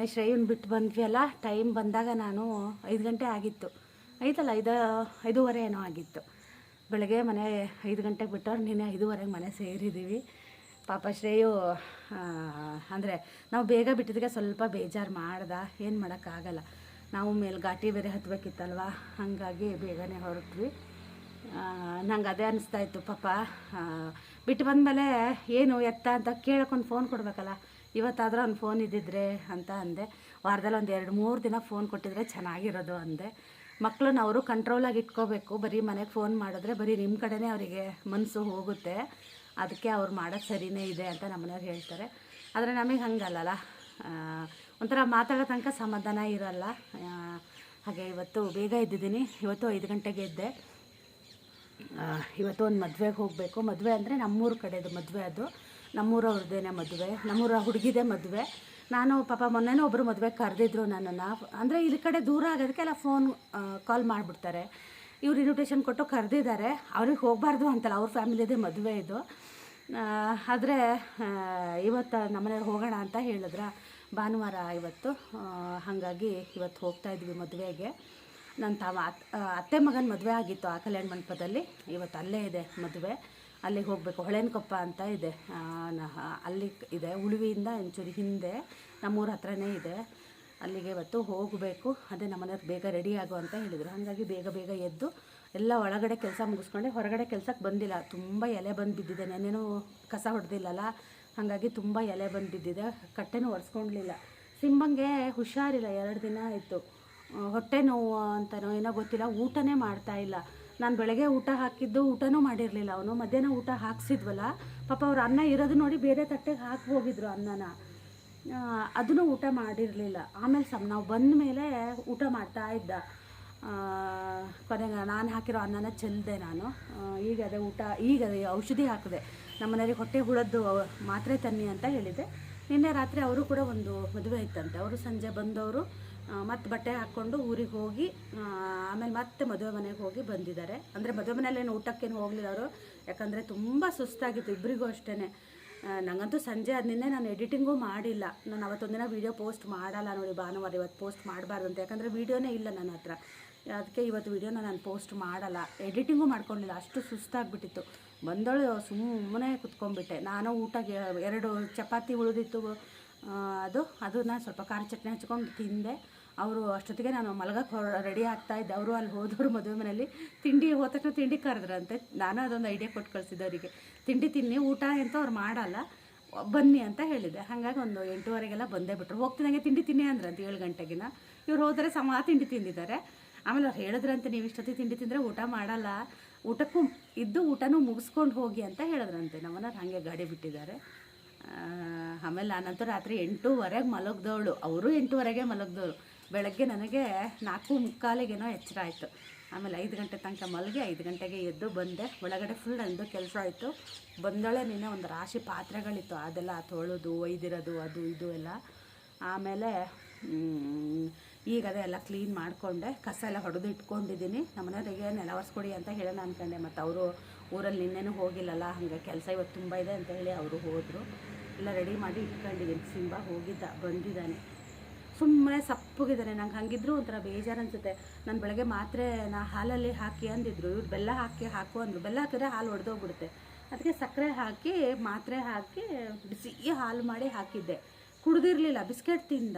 ನಿನ್ನೆ ಶ್ರೇಯನ್ ಬಿಟ್ಟು ಬಂದ್ವಿ ಅಲ್ಲ ಟೈಮ್ ಬಂದಾಗ ನಾನು ಐದು ಗಂಟೆ ಆಗಿತ್ತು. ಐತಲ್ಲ, ಐದು ಐದೂವರೆ ಏನೋ ಆಗಿತ್ತು. ಬೆಳಗ್ಗೆ ಮನೆ ಐದು ಗಂಟೆಗೆ ಬಿಟ್ಟವ್ರು, ನಿನ್ನೆ ಐದೂವರೆಗೆ ಮನೆ ಸೇರಿದ್ದೀವಿ ಪಾಪ ಶ್ರೇಯು ಅಂದರೆ ನಾವು ಬೇಗ ಬಿಟ್ಟಿದ್ದಕ್ಕೆ ಸ್ವಲ್ಪ ಬೇಜಾರು ಮಾಡ್ದ, ಏನು ಮಾಡೋಕ್ಕಾಗಲ್ಲ ನಾವು ಮೇಲೆ ಘಾಟಿ ಬೇರೆ ಹತ್ತಬೇಕಿತ್ತಲ್ವ ಹಾಗಾಗಿ ಬೇಗನೆ ಹೊರಟ್ವಿ. ನಂಗೆ ಅದೇ ಅನಿಸ್ತಾ ಇತ್ತು, ಪಾಪ ಬಿಟ್ಟು ಬಂದಮೇಲೆ ಏನು ಎತ್ತ ಅಂತ ಕೇಳ್ಕೊಂಡು ಫೋನ್ ಕೊಡಬೇಕಲ್ಲ. ಇವತ್ತಾದರೂ ಒಂದು ಫೋನ್ ಇದ್ದಿದ್ರೆ ಅಂತ ಅಂದೆ. ವಾರದಲ್ಲಿ ಒಂದು ಎರಡು ಮೂರು ದಿನ ಫೋನ್ ಕೊಟ್ಟಿದ್ರೆ ಚೆನ್ನಾಗಿರೋದು ಅಂದೆ. ಮಕ್ಕಳನ್ನ ಅವರು ಕಂಟ್ರೋಲಾಗಿ ಇಟ್ಕೋಬೇಕು. ಬರೀ ಮನೆಗೆ ಫೋನ್ ಮಾಡಿದ್ರೆ ಬರೀ ನಿಮ್ಮ ಕಡೆನೇ ಅವರಿಗೆ ಮನಸ್ಸು ಹೋಗುತ್ತೆ. ಅದಕ್ಕೆ ಅವ್ರು ಮಾಡೋದು ಸರಿನೇ ಇದೆ ಅಂತ ನಮ್ಮನೆಯವ್ರು ಹೇಳ್ತಾರೆ. ಆದರೆ ನಮಗೆ ಹಂಗಲ್ಲಲ್ಲ. ಒಂಥರ ಮಾತಾಡೋ ತನಕ ಸಮಾಧಾನ ಇರೋಲ್ಲ. ಹಾಗೆ ಇವತ್ತು ಬೇಗ ಇದ್ದಿದ್ದೀನಿ ಇವತ್ತು ಐದು ಗಂಟೆಗೆ ಇದ್ದೆ ಇವತ್ತು ಒಂದು ಮದುವೆಗೆ ಹೋಗಬೇಕು. ಮದುವೆ ಅಂದರೆ ನಮ್ಮೂರ ಕಡೆದು ಮದುವೆ ಅದು. ನಮ್ಮೂರವ್ರದ್ದೇನೆ ಮದುವೆ, ನಮ್ಮೂರ ಹುಡುಗಿದೆ ಮದುವೆ. ನಾನು, ಪಾಪ ಮೊನ್ನೆನೂ ಒಬ್ಬರು ಮದುವೆಗೆ ಕರೆದಿದ್ರು ನನ್ನನ್ನು. ಅಂದರೆ ಇಲ್ಲಿ ಕಡೆ ದೂರ ಆಗೋದಕ್ಕೆಲ್ಲ ಫೋನ್ ಕಾಲ್ ಮಾಡಿಬಿಡ್ತಾರೆ. ಇವ್ರು ಇನ್ವಿಟೇಷನ್ ಕೊಟ್ಟು ಕರೆದಿದ್ದಾರೆ. ಅವ್ರಿಗೆ ಹೋಗಬಾರ್ದು ಅಂತಲ್ಲ, ಅವ್ರ ಫ್ಯಾಮಿಲಿದೇ ಮದುವೆ ಇದು. ಆದರೆ ಇವತ್ತು ನಮ್ಮನೆಯವ್ರು ಹೋಗೋಣ ಅಂತ ಹೇಳಿದ್ರ. ಭಾನುವಾರ ಇವತ್ತು ಹಾಗಾಗಿ ಇವತ್ತು ಹೋಗ್ತಾ ಇದ್ವಿ ಮದುವೆಗೆ. ನನ್ನ ತಾವ ಅತ್- ಅತ್ತೆ ಮಗನ ಮದುವೆ ಆಗಿತ್ತು ಆ ಕಲ್ಯಾಣ ಮಂಟಪದಲ್ಲಿ. ಇವತ್ತು ಅಲ್ಲೇ ಇದೆ ಮದುವೆ. ಅಲ್ಲಿಗೆ ಹೋಗಬೇಕು. ಹೊಳೆನಕೊಪ್ಪ ಅಂತ ಇದೆ. ಅಲ್ಲಿ ಇದೆ. ಉಳುವಿಯಿಂದ ಒಂಚೂರು ಹಿಂದೆ ನಮ್ಮೂರ ಹತ್ರನೇ ಇದೆ. ಅಲ್ಲಿಗೆ ಇವತ್ತು ಹೋಗಬೇಕು. ಅದೇ ನಮ್ಮನೆಯವ್ರು ಬೇಗ ರೆಡಿ ಆಗು ಅಂತ ಹೇಳಿದರು. ಹಾಗಾಗಿ ಬೇಗ ಬೇಗ ಎದ್ದು ಎಲ್ಲ ಒಳಗಡೆ ಕೆಲಸ ಮುಗಿಸ್ಕೊಂಡೆ. ಹೊರಗಡೆ ಕೆಲಸಕ್ಕೆ ಬಂದಿಲ್ಲ. ತುಂಬ ಎಲೆ ಬಂದು ಬಿದ್ದಿದೆ. ನೆನೇನು ಕಸ ಹೊಡೆದಿಲ್ಲಲ್ಲ? ಹಾಗಾಗಿ ತುಂಬ ಎಲೆ ಬಂದು ಬಿದ್ದಿದೆ. ಕಟ್ಟೆನೂ ಒರೆಸ್ಕೊಂಡ್ಲಿಲ್ಲ ಸಿಂಬಂಗೆ ಹುಷಾರಿಲ್ಲ. ಎರಡು ದಿನ ಆಯಿತು. ಹೊಟ್ಟೆ ನೋವು ಅಂತನೋ ಏನೋ ಗೊತ್ತಿಲ್ಲ. ಊಟನೇ ಮಾಡ್ತಾ ಇಲ್ಲ. ನಾನು ಬೆಳಗ್ಗೆ ಊಟ ಹಾಕಿದ್ದು ಊಟನೂ ಮಾಡಿರಲಿಲ್ಲ ಅವನು. ಮಧ್ಯಾಹ್ನ ಊಟ ಹಾಕ್ಸಿದ್ವಲ್ಲ, ಪಾಪ ಅವ್ರು ಅನ್ನ ಇರೋದು ನೋಡಿ ಬೇರೆ ತಟ್ಟೆಗೆ ಹಾಕಿ ಹೋಗಿದ್ರು ಅನ್ನನ. ಅದನ್ನು ಊಟ ಮಾಡಿರಲಿಲ್ಲ. ಆಮೇಲೆ ಸಮ್, ನಾವು ಬಂದ ಮೇಲೆ ಊಟ ಮಾಡ್ತಾ ಇದ್ದ. ಕೊನೆಗ ನಾನು ಹಾಕಿರೋ ಅನ್ನನ ಚೆಲ್ಲಿದೆ ನಾನು. ಈಗ ಅದೇ ಊಟ, ಈಗ ಅದೇ ಔಷಧಿ ಹಾಕಿದೆ. ನಮ್ಮನೆಯವ್ರಿಗೆ ಹೊಟ್ಟೆ ಹುಳದ್ದು ಮಾತ್ರೆ ತನ್ನಿ ಅಂತ ಹೇಳಿದೆ. ನಿನ್ನೆ ರಾತ್ರಿ ಅವರು ಕೂಡ ಒಂದು ಮದುವೆ ಇತ್ತಂತೆ. ಅವರು ಸಂಜೆ ಬಂದವರು ಮತ್ತೆ ಬಟ್ಟೆ ಹಾಕ್ಕೊಂಡು ಊರಿಗೆ ಹೋಗಿ ಆಮೇಲೆ ಮತ್ತೆ ಮದುವೆ ಮನೆಗೆ ಹೋಗಿ ಬಂದಿದ್ದಾರೆ. ಅಂದರೆ ಮದುವೆ ಮನೆಯಲ್ಲೇನು ಊಟಕ್ಕೇನು ಹೋಗಲಿಲ್ಲ ಅವರು. ಯಾಕಂದರೆ ತುಂಬ ಸುಸ್ತಾಗಿತ್ತು ಇಬ್ಬರಿಗೂ ಅಷ್ಟೇ ನನಗಂತೂ ಸಂಜೆ ಆದ ನಾನು ಎಡಿಟಿಂಗೂ ಮಾಡಿಲ್ಲ. ನಾನು ಅವತ್ತೊಂದಿನ ವೀಡಿಯೋ ಪೋಸ್ಟ್ ಮಾಡಲ್ಲ ನೋಡಿ ಭಾನುವಾರ, ಇವತ್ತು ಪೋಸ್ಟ್ ಮಾಡಬಾರ್ದು ಅಂತ. ಯಾಕಂದರೆ ವೀಡಿಯೋನೇ ಇಲ್ಲ ನನ್ನ ಹತ್ರ. ಅದಕ್ಕೆ ಇವತ್ತು ವೀಡಿಯೋನ ನಾನು ಪೋಸ್ಟ್ ಮಾಡಲ್ಲ. ಎಡಿಟಿಂಗು ಮಾಡ್ಕೊಂಡಿಲ್ಲ, ಅಷ್ಟು ಸುಸ್ತಾಗಿಬಿಟ್ಟಿತ್ತು. ಬಂದವಳು ಸುಮ್ಮನೆ ಕುತ್ಕೊಂಡ್ಬಿಟ್ಟೆ. ನಾನು ಊಟಕ್ಕೆ ಎರಡು ಚಪಾತಿ ಉಳಿದಿತ್ತು. ಅದು, ಅದನ್ನ ಸ್ವಲ್ಪ ಖಾರ ಚಟ್ನಿ ಹಚ್ಕೊಂಡು ತಿಂದೆ. ಅವರು ಅಷ್ಟೊತ್ತಿಗೆ ನಾನು ಮಲಗಕ್ಕೆ ಹೊರ ರೆಡಿ ಆಗ್ತಾ ಇದ್ದೆ. ಅವರು ಅಲ್ಲಿ ಹೋದವರು ಮದುವೆ ಮನೆಯಲ್ಲಿ. ತಿಂಡಿ ಹೋದ ತಕ್ಷಣ ತಿಂಡಿ ಕರೆದ್ರಂತೆ. ನಾನು ಅದೊಂದು ಐಡಿಯಾ ಕೊಟ್ಟು ಕಳಿಸಿದ್ದೆ ಅವರಿಗೆ. ತಿಂಡಿ ತಿನ್ನಿ, ಊಟ ಅಂತ ಅವ್ರು ಮಾಡಲ್ಲ. ಬನ್ನಿ ಅಂತ ಹೇಳಿದೆ ಹಾಗಾಗಿ ಒಂದು ಎಂಟೂವರೆಗೆಲ್ಲ ಬಂದೇ ಬಿಟ್ರು. ಹೋಗ್ತಿದ್ದಂಗೆ ತಿಂಡಿ ತಿನ್ನಿ ಅಂದ್ರಂತೆ ಏಳು ಗಂಟೆಗಿನ. ಇವ್ರು ಹೋದರೆ ಸಮ ತಿಂಡಿ ತಿಂದಿದ್ದಾರೆ. ಆಮೇಲೆ ಅವ್ರು ಹೇಳಿದ್ರಂತೆ, ನೀವು ಇಷ್ಟೊತ್ತಿಗೆ ತಿಂಡಿ ತಿಂದರೆ ಊಟ ಮಾಡಲ್ಲ. ಊಟಕ್ಕೂ ಇದ್ದು ಊಟನೂ ಮುಗಿಸ್ಕೊಂಡು ಹೋಗಿ ಅಂತ ಹೇಳಿದ್ರಂತೆ. ನಮ್ಮನ್ನ ಹಾಗೆ ಗಾಡಿ ಬಿಟ್ಟಿದ್ದಾರೆ. ಆಮೇಲೆ ನಾನಂತೂ ರಾತ್ರಿ ಎಂಟೂವರೆಗೆ ಮಲಗ್ದವಳು. ಅವರು ಎಂಟೂವರೆಗೆ ಮಲಗ್ದವಳು ಬೆಳಗ್ಗೆ ನನಗೆ ನಾಲ್ಕು ಮುಕ್ಕಾಲಿಗೇನೋ ಎಚ್ಚರ ಆಯಿತು. ಆಮೇಲೆ ಐದು ಗಂಟೆ ತನಕ ಮಲಗಿ ಐದು ಗಂಟೆಗೆ ಎದ್ದು ಬಂದೆ. ಒಳಗಡೆ ಫುಲ್ ನಂದು ಕೆಲಸ ಆಯಿತು. ಬಂದಳೆ ನಿನ್ನೆ ಒಂದು ರಾಶಿ ಪಾತ್ರೆಗಳಿತ್ತು. ಅದೆಲ್ಲ ತೊಳೆದು, ಒಯ್ದಿರೋದು, ಅದು ಇದು ಎಲ್ಲ. ಆಮೇಲೆ ಈಗ ಅದೇ ಎಲ್ಲ ಕ್ಲೀನ್ ಮಾಡಿಕೊಂಡೆ. ಕಸ ಎಲ್ಲ ಹೊಡೆದು ಇಟ್ಕೊಂಡಿದ್ದೀನಿ. ನಮ್ಮನೆಯವರಿಗೆ ನೆಲ ಒರೆಸ್ಕೊಡಿ ಅಂತ ಹೇಳೋಣ ಅಂದ್ಕೊಂಡೆ ಮತ್ತು ಅವರು ಊರಲ್ಲಿ ನಿನ್ನೆನೂ ಹೋಗಿಲ್ಲಲ್ಲ, ಹಾಗೆ ಕೆಲಸ ಇವತ್ತು ತುಂಬ ಇದೆ ಅಂತ ಹೇಳಿ ಅವರು ಹೋದರು. ಎಲ್ಲ ರೆಡಿ ಮಾಡಿ ಇಟ್ಕೊಂಡಿದ್ದೀನಿ. ಸಿಂಬ ಹೋಗಿದ್ದ, ಬಂದಿದ್ದಾನೆ. ಸುಮ್ಮನೆ ಸಪ್ಪಗಿದ್ದಾರೆ ನಂಗೆ ಹಂಗಿದ್ರು ಒಂಥರ ಬೇಜಾರು ಅನಿಸುತ್ತೆ ನಾನು ಬೆಳಗ್ಗೆ ಮಾತ್ರೆ ನಾ ಹಾಲಲ್ಲಿ ಹಾಕಿ ಅಂದಿದ್ರು. ಇವ್ರು ಬೆಲ್ಲ ಹಾಕಿ ಹಾಕು ಅಂದರು. ಬೆಲ್ಲ ಹಾಕಿದ್ರೆ ಹಾಲು ಒಡೆದೋಗ್ಬಿಡುತ್ತೆ. ಅದಕ್ಕೆ ಸಕ್ಕರೆ ಹಾಕಿ, ಮಾತ್ರೆ ಹಾಕಿ, ಬಿಸಿ ಹಾಲು ಮಾಡಿ ಹಾಕಿದ್ದೆ. ಕುಡ್ದಿರ್ಲಿಲ್ಲ. ಬಿಸ್ಕೆಟ್ ತಿಂದ.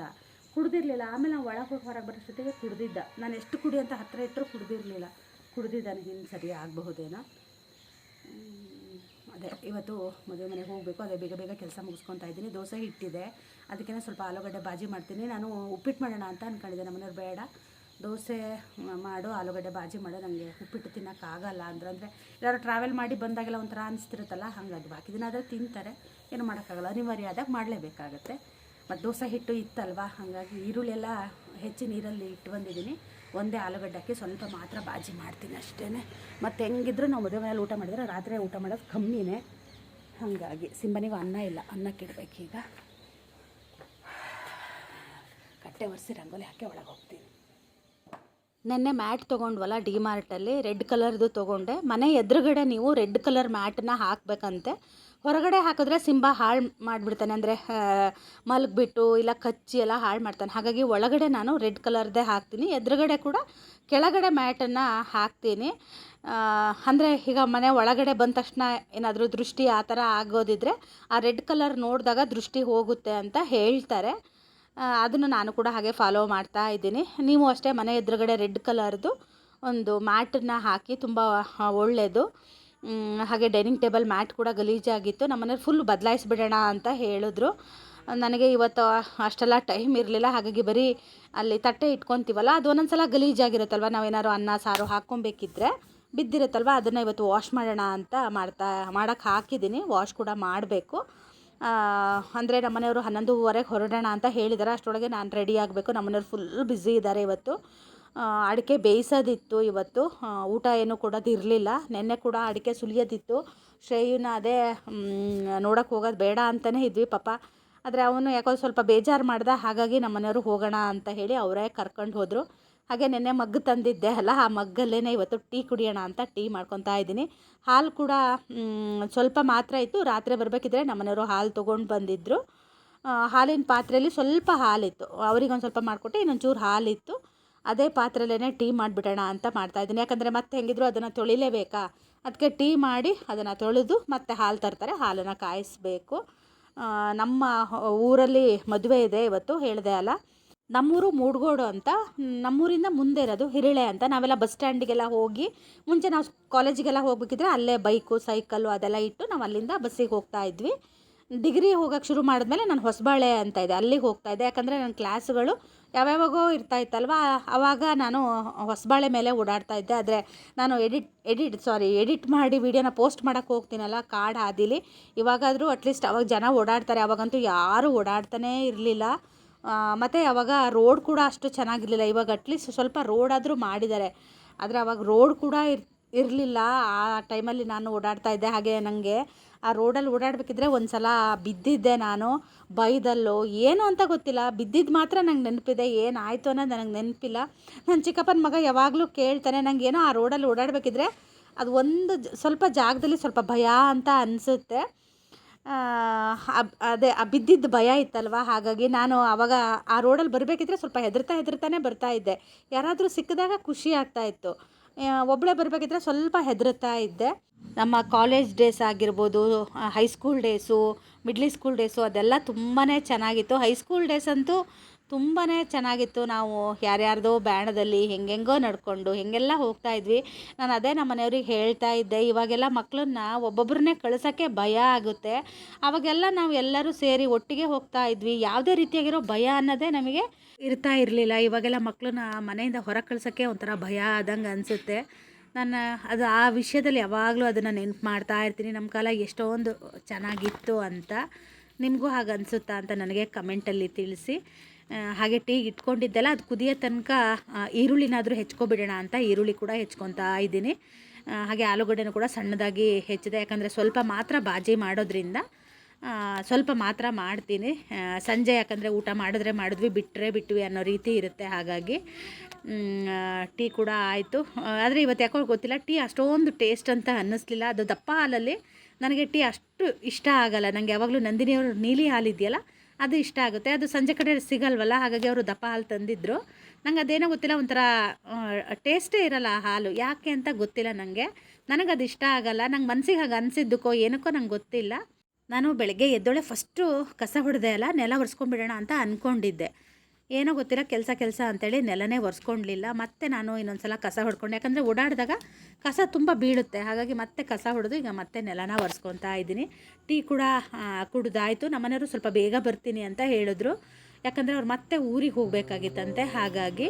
ಕುಡ್ದಿರ್ಲಿಲ್ಲ. ಆಮೇಲೆ ನಾವು ಒಳಗೆ ಹೋಗಿ ಹೊರಗೆ ಬರೋಷ್ಟೊತ್ತಿಗೆ ಕುಡ್ದಿದ್ದ. ನಾನು ಎಷ್ಟು ಕುಡಿ ಅಂತ ಹತ್ತಿರ ಇಟ್ಟರು ಕುಡ್ದಿರ್ಲಿಲ್ಲ. ಕುಡ್ದಿದ್ದಾನೆ. ಹಿಂಗೆ ಸರಿ ಆಗಬಹುದೇನೋ? ಅದೇ, ಇವತ್ತು ಮದುವೆ ಮನೆಗೆ ಹೋಗಬೇಕು, ಅದೇ ಬೇಗ ಬೇಗ ಕೆಲಸ ಮುಗಿಸ್ಕೊತಾ ಇದ್ದೀನಿ. ದೋಸೆ ಹಿಟ್ಟಿದೆ. ಅದಕ್ಕೆ ಸ್ವಲ್ಪ ಆಲೂಗಡ್ಡೆ ಬಾಜಿ ಮಾಡ್ತೀನಿ. ನಾನು ಉಪ್ಪಿಟ್ಟು ಮಾಡೋಣ ಅಂತ ಅಂದ್ಕೊಂಡಿದ್ದೆ ನಮ್ಮನೆಯವ್ರು ಬೇಡ. ದೋಸೆ ಮಾಡು, ಆಲೂಗಡ್ಡೆ ಬಾಜಿ ಮಾಡು ನನಗೆ ಉಪ್ಪಿಟ್ಟು ತಿನ್ನೋಕ್ಕಾಗಲ್ಲ ಅಂದ್ರೆ ಯಾರು ಟ್ರಾವೆಲ್ ಮಾಡಿ ಬಂದಾಗೆಲ್ಲ ಒಂಥರ ಅನಿಸ್ತಿರುತ್ತಲ್ಲ, ಹಾಗಾಗಿ ಬಾಕಿ ದಿನ ಆದರೆ ತಿಂತಾರೆ. ಏನು ಮಾಡೋಕ್ಕಾಗಲ್ಲ ಅನಿವಾರ್ಯ ಆದಾಗ ಮಾಡಲೇಬೇಕಾಗತ್ತೆ. ಮತ್ತು ದೋಸೆ ಹಿಟ್ಟು ಇತ್ತಲ್ವಾ, ಹಾಗಾಗಿ ಈರುಳ್ಳಿ ಎಲ್ಲ ಹೆಚ್ಚಿ ನೀರಲ್ಲಿ ಇಟ್ಟು ಬಂದಿದ್ದೀನಿ. ಒಂದೇ ಆಲೂಗಡ್ಡೆ ಸ್ವಲ್ಪ ಮಾತ್ರ ಬಾಜಿ ಮಾಡ್ತೀನಿ ಅಷ್ಟೇ ಮತ್ತು ಹೆಂಗಿದ್ರು ನಾವು ಮದುವೆ ಮನೇಲಿ ಊಟ ಮಾಡಿದ್ರೆ ರಾತ್ರಿ ಊಟ ಮಾಡೋದು ಕಮ್ಮಿನೇ. ಹಾಗಾಗಿ ಸಿಂಬನಿಗೂ ಅನ್ನ ಇಲ್ಲ ಅನ್ನಕ್ಕಿಡ್ಬೇಕೀಗ ಕಟ್ಟೆ ಒರೆಸಿ ರಂಗೋಲಿ ಹಾಕಿ ಒಳಗೆ ಹೋಗ್ತೀನಿ. ನೆನ್ನೆ ಮ್ಯಾಟ್ ತೊಗೊಂಡ್ವಲ್ಲ ಡಿ ಮಾರ್ಟಲ್ಲಿ, ರೆಡ್ ಕಲರ್ದು ತೊಗೊಂಡೆ. ಮನೆ ಎದುರುಗಡೆ ನೀವು ರೆಡ್ ಕಲರ್ ಮ್ಯಾಟನ್ನ ಹಾಕಬೇಕಂತೆ. ಹೊರಗಡೆ ಹಾಕಿದ್ರೆ ಸಿಂಬ ಹಾಳು ಮಾಡಿಬಿಡ್ತಾನೆ, ಅಂದರೆ ಮಲಗಿಬಿಟ್ಟು ಇಲ್ಲ ಕಚ್ಚಿ ಎಲ್ಲ ಹಾಳು ಮಾಡ್ತಾನೆ. ಹಾಗಾಗಿ ಒಳಗಡೆ ನಾನು ರೆಡ್ ಕಲರ್ದೇ ಹಾಕ್ತೀನಿ. ಎದುರುಗಡೆ ಕೂಡ ಕೆಳಗಡೆ ಮ್ಯಾಟನ್ನು ಹಾಕ್ತೀನಿ. ಅಂದರೆ ಈಗ ಮನೆ ಒಳಗಡೆ ಬಂದ ತಕ್ಷಣ ಏನಾದರೂ ದೃಷ್ಟಿ ಆ ಥರ ಆಗೋದಿದ್ರೆ ಆ ರೆಡ್ ಕಲರ್ ನೋಡಿದಾಗ ದೃಷ್ಟಿ ಹೋಗುತ್ತೆ ಅಂತ ಹೇಳ್ತಾರೆ. ಅದನ್ನು ನಾನು ಕೂಡ ಹಾಗೆ ಫಾಲೋ ಮಾಡ್ತಾ ಇದ್ದೀನಿ. ನೀವು ಅಷ್ಟೇ ಮನೆ ಎದುರುಗಡೆ ರೆಡ್ ಕಲರ್ದು ಒಂದು ಮ್ಯಾಟನ್ನು ಹಾಕಿ ತುಂಬ ಒಳ್ಳೆಯದು ಹಾಗೆ ಡೈನಿಂಗ್ ಟೇಬಲ್ ಮ್ಯಾಟ್ ಕೂಡ ಗಲೀಜಾಗಿತ್ತು. ನಮ್ಮನೇಲಿ ಫುಲ್ ಬದಲಾಯಿಸ್ಬಿಡೋಣ ಅಂತ ಹೇಳಿದ್ರು. ನನಗೆ ಇವತ್ತು ಅಷ್ಟೆಲ್ಲ ಟೈಮ್ ಇರಲಿಲ್ಲ, ಹಾಗಾಗಿ ಬರೀ ಅಲ್ಲಿ ತಟ್ಟೆ ಇಟ್ಕೊತೀವಲ್ಲ, ಅದು ಒಂದೊಂದು ಸಲ ಗಲೀಜಾಗಿರುತ್ತಲ್ವ? ನಾವೇನಾದ್ರು ಅನ್ನ, ಸಾರು ಹಾಕ್ಕೊಬೇಕಿದ್ರೆ ಬಿದ್ದಿರುತ್ತಲ್ವ? ಅದನ್ನು ಇವತ್ತು ವಾಶ್ ಮಾಡೋಣ ಅಂತ ಮಾಡ್ತಾ ಮಾಡೋಕ್ಕೆ ಹಾಕಿದ್ದೀನಿ. ವಾಶ್ ಕೂಡ ಮಾಡಬೇಕು. ಅಂದರೆ ನಮ್ಮನೆಯವರು ಹನ್ನೊಂದುವರೆಗೆ ಹೊರಡೋಣ ಅಂತ ಹೇಳಿದ್ದಾರೆ. ಅಷ್ಟರೊಳಗೆ ನಾನು ರೆಡಿ ಆಗಬೇಕು. ನಮ್ಮನೆಯವ್ರು ಫುಲ್ ಬ್ಯುಸಿ ಇದ್ದಾರೆ ಇವತ್ತು. ಅಡಿಕೆ ಬೇಯಿಸೋದಿತ್ತು ಇವತ್ತು. ಊಟ ಏನು ಕೊಡೋದಿರಲಿಲ್ಲ. ನೆನ್ನೆ ಕೂಡ ಅಡಿಕೆ ಸುಲಿಯೋದಿತ್ತು. ಶ್ರೇಯುನ ಅದೇ ನೋಡೋಕ್ಕೆ ಹೋಗೋದು ಬೇಡ ಅಂತಲೇ ಇದ್ವಿ ಪಾಪ. ಆದರೆ ಅವನು ಯಾಕೋ ಸ್ವಲ್ಪ ಬೇಜಾರು ಮಾಡ್ದ, ಹಾಗಾಗಿ ನಮ್ಮ ಮನೆಯವರು ಹೋಗೋಣ ಅಂತ ಹೇಳಿ ಅವರೇ ಕರ್ಕೊಂಡು ಹೋದರು. ಹಾಗೆ ನೆನ್ನೆ ಮಗ್ಗು ತಂದಿದ್ದೆ. ಅಲ್ಲ, ಆ ಮಗ್ಗಲ್ಲೇ ಇವತ್ತು ಟೀ ಕುಡಿಯೋಣ ಅಂತ ಟೀ ಮಾಡ್ಕೊತಾ ಇದ್ದೀನಿ. ಹಾಲು ಕೂಡ ಸ್ವಲ್ಪ ಮಾತ್ರ ಇತ್ತು. ರಾತ್ರಿ ಬರಬೇಕಿದ್ರೆ ನಮ್ಮನೆಯವರು ಹಾಲು ತೊಗೊಂಡು ಬಂದಿದ್ದರು ಹಾಲಿನ ಪಾತ್ರೆಯಲ್ಲಿ ಸ್ವಲ್ಪ ಹಾಲಿತ್ತು. ಅವ್ರಿಗೊಂದು ಸ್ವಲ್ಪ ಮಾಡಿಕೊಟ್ಟೆ, ಇನ್ನೊಂಚೂರು ಹಾಲಿತ್ತು. ಅದೇ ಪಾತ್ರೆಲೇ ಟೀ ಮಾಡಿಬಿಡೋಣ ಅಂತ ಮಾಡ್ತಾಯಿದ್ದೀನಿ ಯಾಕಂದರೆ ಮತ್ತೆ ಹೆಂಗಿದ್ರು ಅದನ್ನು ತೊಳಿಲೇಬೇಕಾ? ಅದಕ್ಕೆ ಟೀ ಮಾಡಿ ಅದನ್ನು ತೊಳೆದು ಮತ್ತೆ ಹಾಲು ತರ್ತಾರೆ. ಹಾಲನ್ನು ಕಾಯಿಸ್ಬೇಕು. ನಮ್ಮ ಊರಲ್ಲಿ ಮದುವೆ ಇದೆ ಇವತ್ತು, ಹೇಳಿದೆ ಅಲ್ಲ. ನಮ್ಮೂರು ಮೂಡ್ಗೋಡು ಅಂತ ನಮ್ಮೂರಿಂದ ಮುಂದೆ ಇರೋದು ಹಿರಿಳೆ ಅಂತ. ನಾವೆಲ್ಲ ಬಸ್ ಸ್ಟ್ಯಾಂಡಿಗೆಲ್ಲ ಹೋಗಿ, ಮುಂಚೆ ನಾವು ಕಾಲೇಜಿಗೆಲ್ಲ ಹೋಗ್ಬೇಕಿದ್ರೆ ಅಲ್ಲೇ ಬೈಕು, ಸೈಕಲ್ಲು ಅದೆಲ್ಲ ಇಟ್ಟು ನಾವು ಅಲ್ಲಿಂದ ಬಸ್ಸಿಗೆ ಹೋಗ್ತಾ ಇದ್ವಿ. ಡಿಗ್ರಿ ಹೋಗೋಕ್ಕೆ ಶುರು ಮಾಡಿದ್ಮೇಲೆ ನಾನು ಹೊಸಬಾಳೆ ಅಂತ ಇದೆ. ಅಲ್ಲಿಗೆ ಹೋಗ್ತಾ ಇದ್ದೆ. ಯಾಕಂದರೆ ನನ್ನ ಕ್ಲಾಸ್ಗಳು ಯಾವ್ಯಾವಾಗೋ ಇರ್ತಾ ಇತ್ತಲ್ವ? ಆವಾಗ ನಾನು ಹೊಸಬಾಳೆ ಮೇಲೆ ಓಡಾಡ್ತಾ ಇದ್ದೆ. ಆದರೆ ನಾನು ಎಡಿಟ್ ಎಡಿಟ್, ಸಾರಿ, ಎಡಿಟ್ ಮಾಡಿ ವೀಡಿಯೋನ ಪೋಸ್ಟ್ ಮಾಡೋಕ್ಕೆ ಹೋಗ್ತೀನಲ್ಲ ಕಾರ್ಡ್ ಆದಿಲಿ ಇವಾಗಾದರೂ ಅಟ್ಲೀಸ್ಟ್ ಅವಾಗ ಜನ ಓಡಾಡ್ತಾರೆ. ಅವಾಗಂತೂ ಯಾರೂ ಓಡಾಡ್ತಾನೇ ಇರಲಿಲ್ಲ. ಮತ್ತು ಅವಾಗ ರೋಡ್ ಕೂಡ ಅಷ್ಟು ಚೆನ್ನಾಗಿರಲಿಲ್ಲ. ಇವಾಗ ಅಟ್ಲೀಸ್ಟ್ ಸ್ವಲ್ಪ ರೋಡಾದರೂ ಮಾಡಿದ್ದಾರೆ. ಆದರೆ ಅವಾಗ ರೋಡ್ ಕೂಡ ಇರ್ ಇರಲಿಲ್ಲ. ಆ ಟೈಮಲ್ಲಿ ನಾನು ಓಡಾಡ್ತಾ ಇದ್ದೆ. ಹಾಗೆ ನನಗೆ ಆ ರೋಡಲ್ಲಿ ಓಡಾಡಬೇಕಿದ್ರೆ ಒಂದು ಸಲ ಬಿದ್ದಿದ್ದೆ ನಾನು. ಬೈದಲ್ಲೋ, ಏನು ಅಂತ ಗೊತ್ತಿಲ್ಲ. ಬಿದ್ದಿದ್ದು ಮಾತ್ರ ನಂಗೆ ನೆನಪಿದೆ. ಏನಾಯಿತು ಅನ್ನೋದು ನನಗೆ ನೆನಪಿಲ್ಲ. ನನ್ನ ಚಿಕ್ಕಪ್ಪನ ಮಗ ಯಾವಾಗಲೂ ಕೇಳ್ತಾನೆ ನನಗೇನೋ ಆ ರೋಡಲ್ಲಿ ಓಡಾಡಬೇಕಿದ್ರೆ ಅದು ಒಂದು ಸ್ವಲ್ಪ ಜಾಗದಲ್ಲಿ ಸ್ವಲ್ಪ ಭಯ ಅಂತ ಅನಿಸುತ್ತೆ. ಅದೇ, ಆ ಬಿದ್ದಿದ್ದು ಭಯ ಇತ್ತಲ್ವ? ಹಾಗಾಗಿ ನಾನು ಆವಾಗ ಆ ರೋಡಲ್ಲಿ ಬರಬೇಕಿದ್ರೆ ಸ್ವಲ್ಪ ಹೆದರ್ತಾ ಹೆದರ್ತಾನೆ ಬರ್ತಾ ಇದ್ದೆ. ಯಾರಾದರೂ ಸಿಕ್ಕಿದಾಗ ಖುಷಿ ಆಗ್ತಾ ಇತ್ತು. ಒಬ್ಬಳೇ ಬರಬೇಕಿದ್ರೆ ಸ್ವಲ್ಪ ಹೆದರುತ್ತಾ ಇದ್ದೆ. ನಮ್ಮ ಕಾಲೇಜ್ ಡೇಸ್ ಆಗಿರ್ಬೋದು high school days middle school days ಅದೆಲ್ಲ ತುಂಬಾ ಚೆನ್ನಾಗಿತ್ತು. ಹೈಸ್ಕೂಲ್ ಡೇಸ್ ಅಂತೂ ತುಂಬಾ ಚೆನ್ನಾಗಿತ್ತು. ನಾವು ಯಾರ್ಯಾರ್ದೋ ಬ್ಯಾಣದಲ್ಲಿ ಹೆಂಗೆಂಗೋ ನಡ್ಕೊಂಡು ಹೆಂಗೆಲ್ಲ ಹೋಗ್ತಾ ಇದ್ವಿ. ನಾನು ಅದೇ ನಮ್ಮ ಮನೆಯವ್ರಿಗೆ ಹೇಳ್ತಾ ಇದ್ದೆ, ಇವಾಗೆಲ್ಲ ಮಕ್ಕಳನ್ನ ಒಬ್ಬೊಬ್ಬರನ್ನೇ ಕಳಿಸೋಕ್ಕೆ ಭಯ ಆಗುತ್ತೆ. ಆವಾಗೆಲ್ಲ ನಾವು ಎಲ್ಲರೂ ಸೇರಿ ಒಟ್ಟಿಗೆ ಹೋಗ್ತಾ ಇದ್ವಿ. ಯಾವುದೇ ರೀತಿಯಾಗಿರೋ ಭಯ ಅನ್ನೋದೇ ನಮಗೆ ಇರ್ತಾ ಇರಲಿಲ್ಲ. ಇವಾಗೆಲ್ಲ ಮಕ್ಕಳನ್ನ ಮನೆಯಿಂದ ಹೊರಗೆ ಕಳ್ಸೋಕ್ಕೆ ಒಂಥರ ಭಯ ಆದಂಗೆ ಅನಿಸುತ್ತೆ. ನಾನು ಅದು ಆ ವಿಷಯದಲ್ಲಿ ಯಾವಾಗಲೂ ಅದನ್ನು ನೆನ್ಪು ಮಾಡ್ತಾ ಇರ್ತೀನಿ. ನಮ್ಮ ಕಾಲ ಎಷ್ಟೊಂದು ಚೆನ್ನಾಗಿತ್ತು ಅಂತ ನಿಮಗೂ ಹಾಗೆ ಅನಿಸುತ್ತಾ ಅಂತ ನನಗೆ ಕಮೆಂಟಲ್ಲಿ ತಿಳಿಸಿ. ಹಾಗೆ ಟೀ ಇಟ್ಕೊಂಡಿದ್ದೆಲ್ಲ ಅದು ಕುದಿಯೋ ತನಕ ಈರುಳ್ಳಿನಾದರೂ ಹೆಚ್ಕೊಬಿಡೋಣ ಅಂತ ಈರುಳ್ಳಿ ಕೂಡ ಹೆಚ್ಕೊತಾ ಇದ್ದೀನಿ. ಹಾಗೆ ಆಲೂಗಡ್ಡೆನೂ ಕೂಡ ಸಣ್ಣದಾಗಿ ಹೆಚ್ಚಿದೆ. ಯಾಕಂದರೆ ಸ್ವಲ್ಪ ಮಾತ್ರ ಬಾಜಿ ಮಾಡೋದ್ರಿಂದ ಸ್ವಲ್ಪ ಮಾತ್ರ ಮಾಡ್ತೀನಿ. ಸಂಜೆ ಯಾಕಂದರೆ ಊಟ ಮಾಡಿದ್ರೆ ಮಾಡಿದ್ವಿ ಬಿಟ್ಟರೆ ಬಿಟ್ವಿ ಅನ್ನೋ ರೀತಿ ಇರುತ್ತೆ ಹಾಗಾಗಿ. ಟೀ ಕೂಡ ಆಯಿತು. ಆದರೆ ಇವತ್ತು ಯಾಕೋ ಗೊತ್ತಿಲ್ಲ, ಟೀ ಅಷ್ಟೊಂದು ಟೇಸ್ಟ್ ಅಂತ ಅನ್ನಿಸ್ಲಿಲ್ಲ. ಅದು ದಪ್ಪ ಹಾಲಲ್ಲಿ ನನಗೆ ಟೀ ಅಷ್ಟು ಇಷ್ಟ ಆಗಲ್ಲ. ನನಗೆ ಯಾವಾಗಲೂ ನಂದಿನಿಯವರು ನೀಲಿ ಹಾಲಿದೆಯಲ್ಲ ಅದು ಇಷ್ಟ ಆಗುತ್ತೆ. ಅದು ಸಂಜೆ ಕಡೆ ಸಿಗಲ್ವಲ್ಲ, ಹಾಗಾಗಿ ಅವರು ದಪ್ಪ ಹಾಲು ತಂದಿದ್ದರು ನಂಗೆ ಅದೇನೋ ಗೊತ್ತಿಲ್ಲ, ಒಂಥರ ಟೇಸ್ಟೇ ಇರಲ್ಲ ಆ ಹಾಲು. ಯಾಕೆ ಅಂತ ಗೊತ್ತಿಲ್ಲ ನನಗೆ ನನಗೆ ಅದು ಇಷ್ಟ ಆಗಲ್ಲ. ನಂಗೆ ಮನಸ್ಸಿಗೆ ಹಾಗೆ ಅನಿಸಿದ್ದಕ್ಕೋ ಏನಕ್ಕೋ ನಂಗೆ ಗೊತ್ತಿಲ್ಲ. ನಾನು ಬೆಳಗ್ಗೆ ಎದ್ದೊಳೆ ಫಸ್ಟು ಕಸ ಹೊಡೆದೆ ಅಲ್ಲ, ನೆಲ ಒರೆಸ್ಕೊಂಡ್ಬಿಡೋಣ ಅಂತ ಅಂದ್ಕೊಂಡಿದ್ದೆ ಏನೋ ಗೊತ್ತಿಲ್ಲ, ಕೆಲಸ ಕೆಲಸ ಅಂತೇಳಿ ನೆಲನೇ ಒರೆಸ್ಕೊಳ್ಲಿಲ್ಲ ಮತ್ತೆ ನಾನು ಇನ್ನೊಂದು ಸಲ ಕಸ ಹೊಡ್ಕೊಂಡು. ಯಾಕಂದರೆ ಓಡಾಡಿದಾಗ ಕಸ ತುಂಬ ಬೀಳುತ್ತೆ. ಹಾಗಾಗಿ ಮತ್ತೆ ಕಸ ಹೊಡೆದು ಈಗ ಮತ್ತೆ ನೆಲನ ಒರೆಸ್ಕೊತಾ ಇದ್ದೀನಿ. ಟೀ ಕೂಡ ಕುಡ್ದಾಯಿತು. ನಮ್ಮನೆಯವರು ಸ್ವಲ್ಪ ಬೇಗ ಬರ್ತೀನಿ ಅಂತ ಹೇಳಿದ್ರು. ಯಾಕಂದರೆ ಅವ್ರು ಮತ್ತೆ ಊರಿಗೆ ಹೋಗಬೇಕಾಗಿತ್ತಂತೆ. ಹಾಗಾಗಿ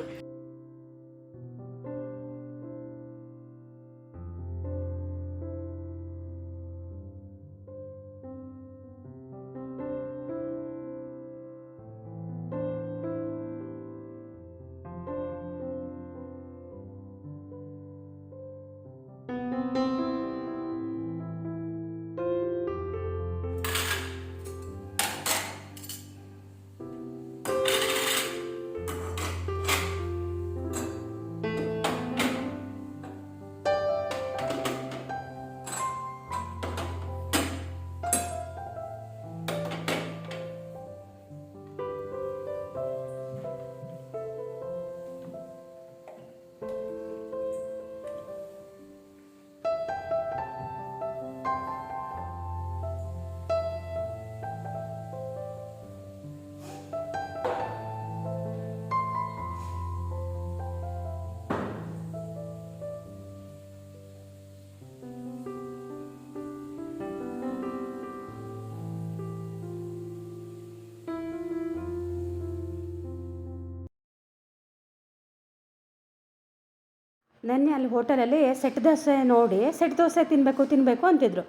ನೆನ್ನೆ ಅಲ್ಲಿ ಹೋಟೆಲಲ್ಲಿ ಸೆಟ್ ದೋಸೆ ನೋಡಿ, ಸೆಟ್ ದೋಸೆ ತಿನ್ನಬೇಕು ತಿನ್ನಬೇಕು ಅಂತಿದ್ರು.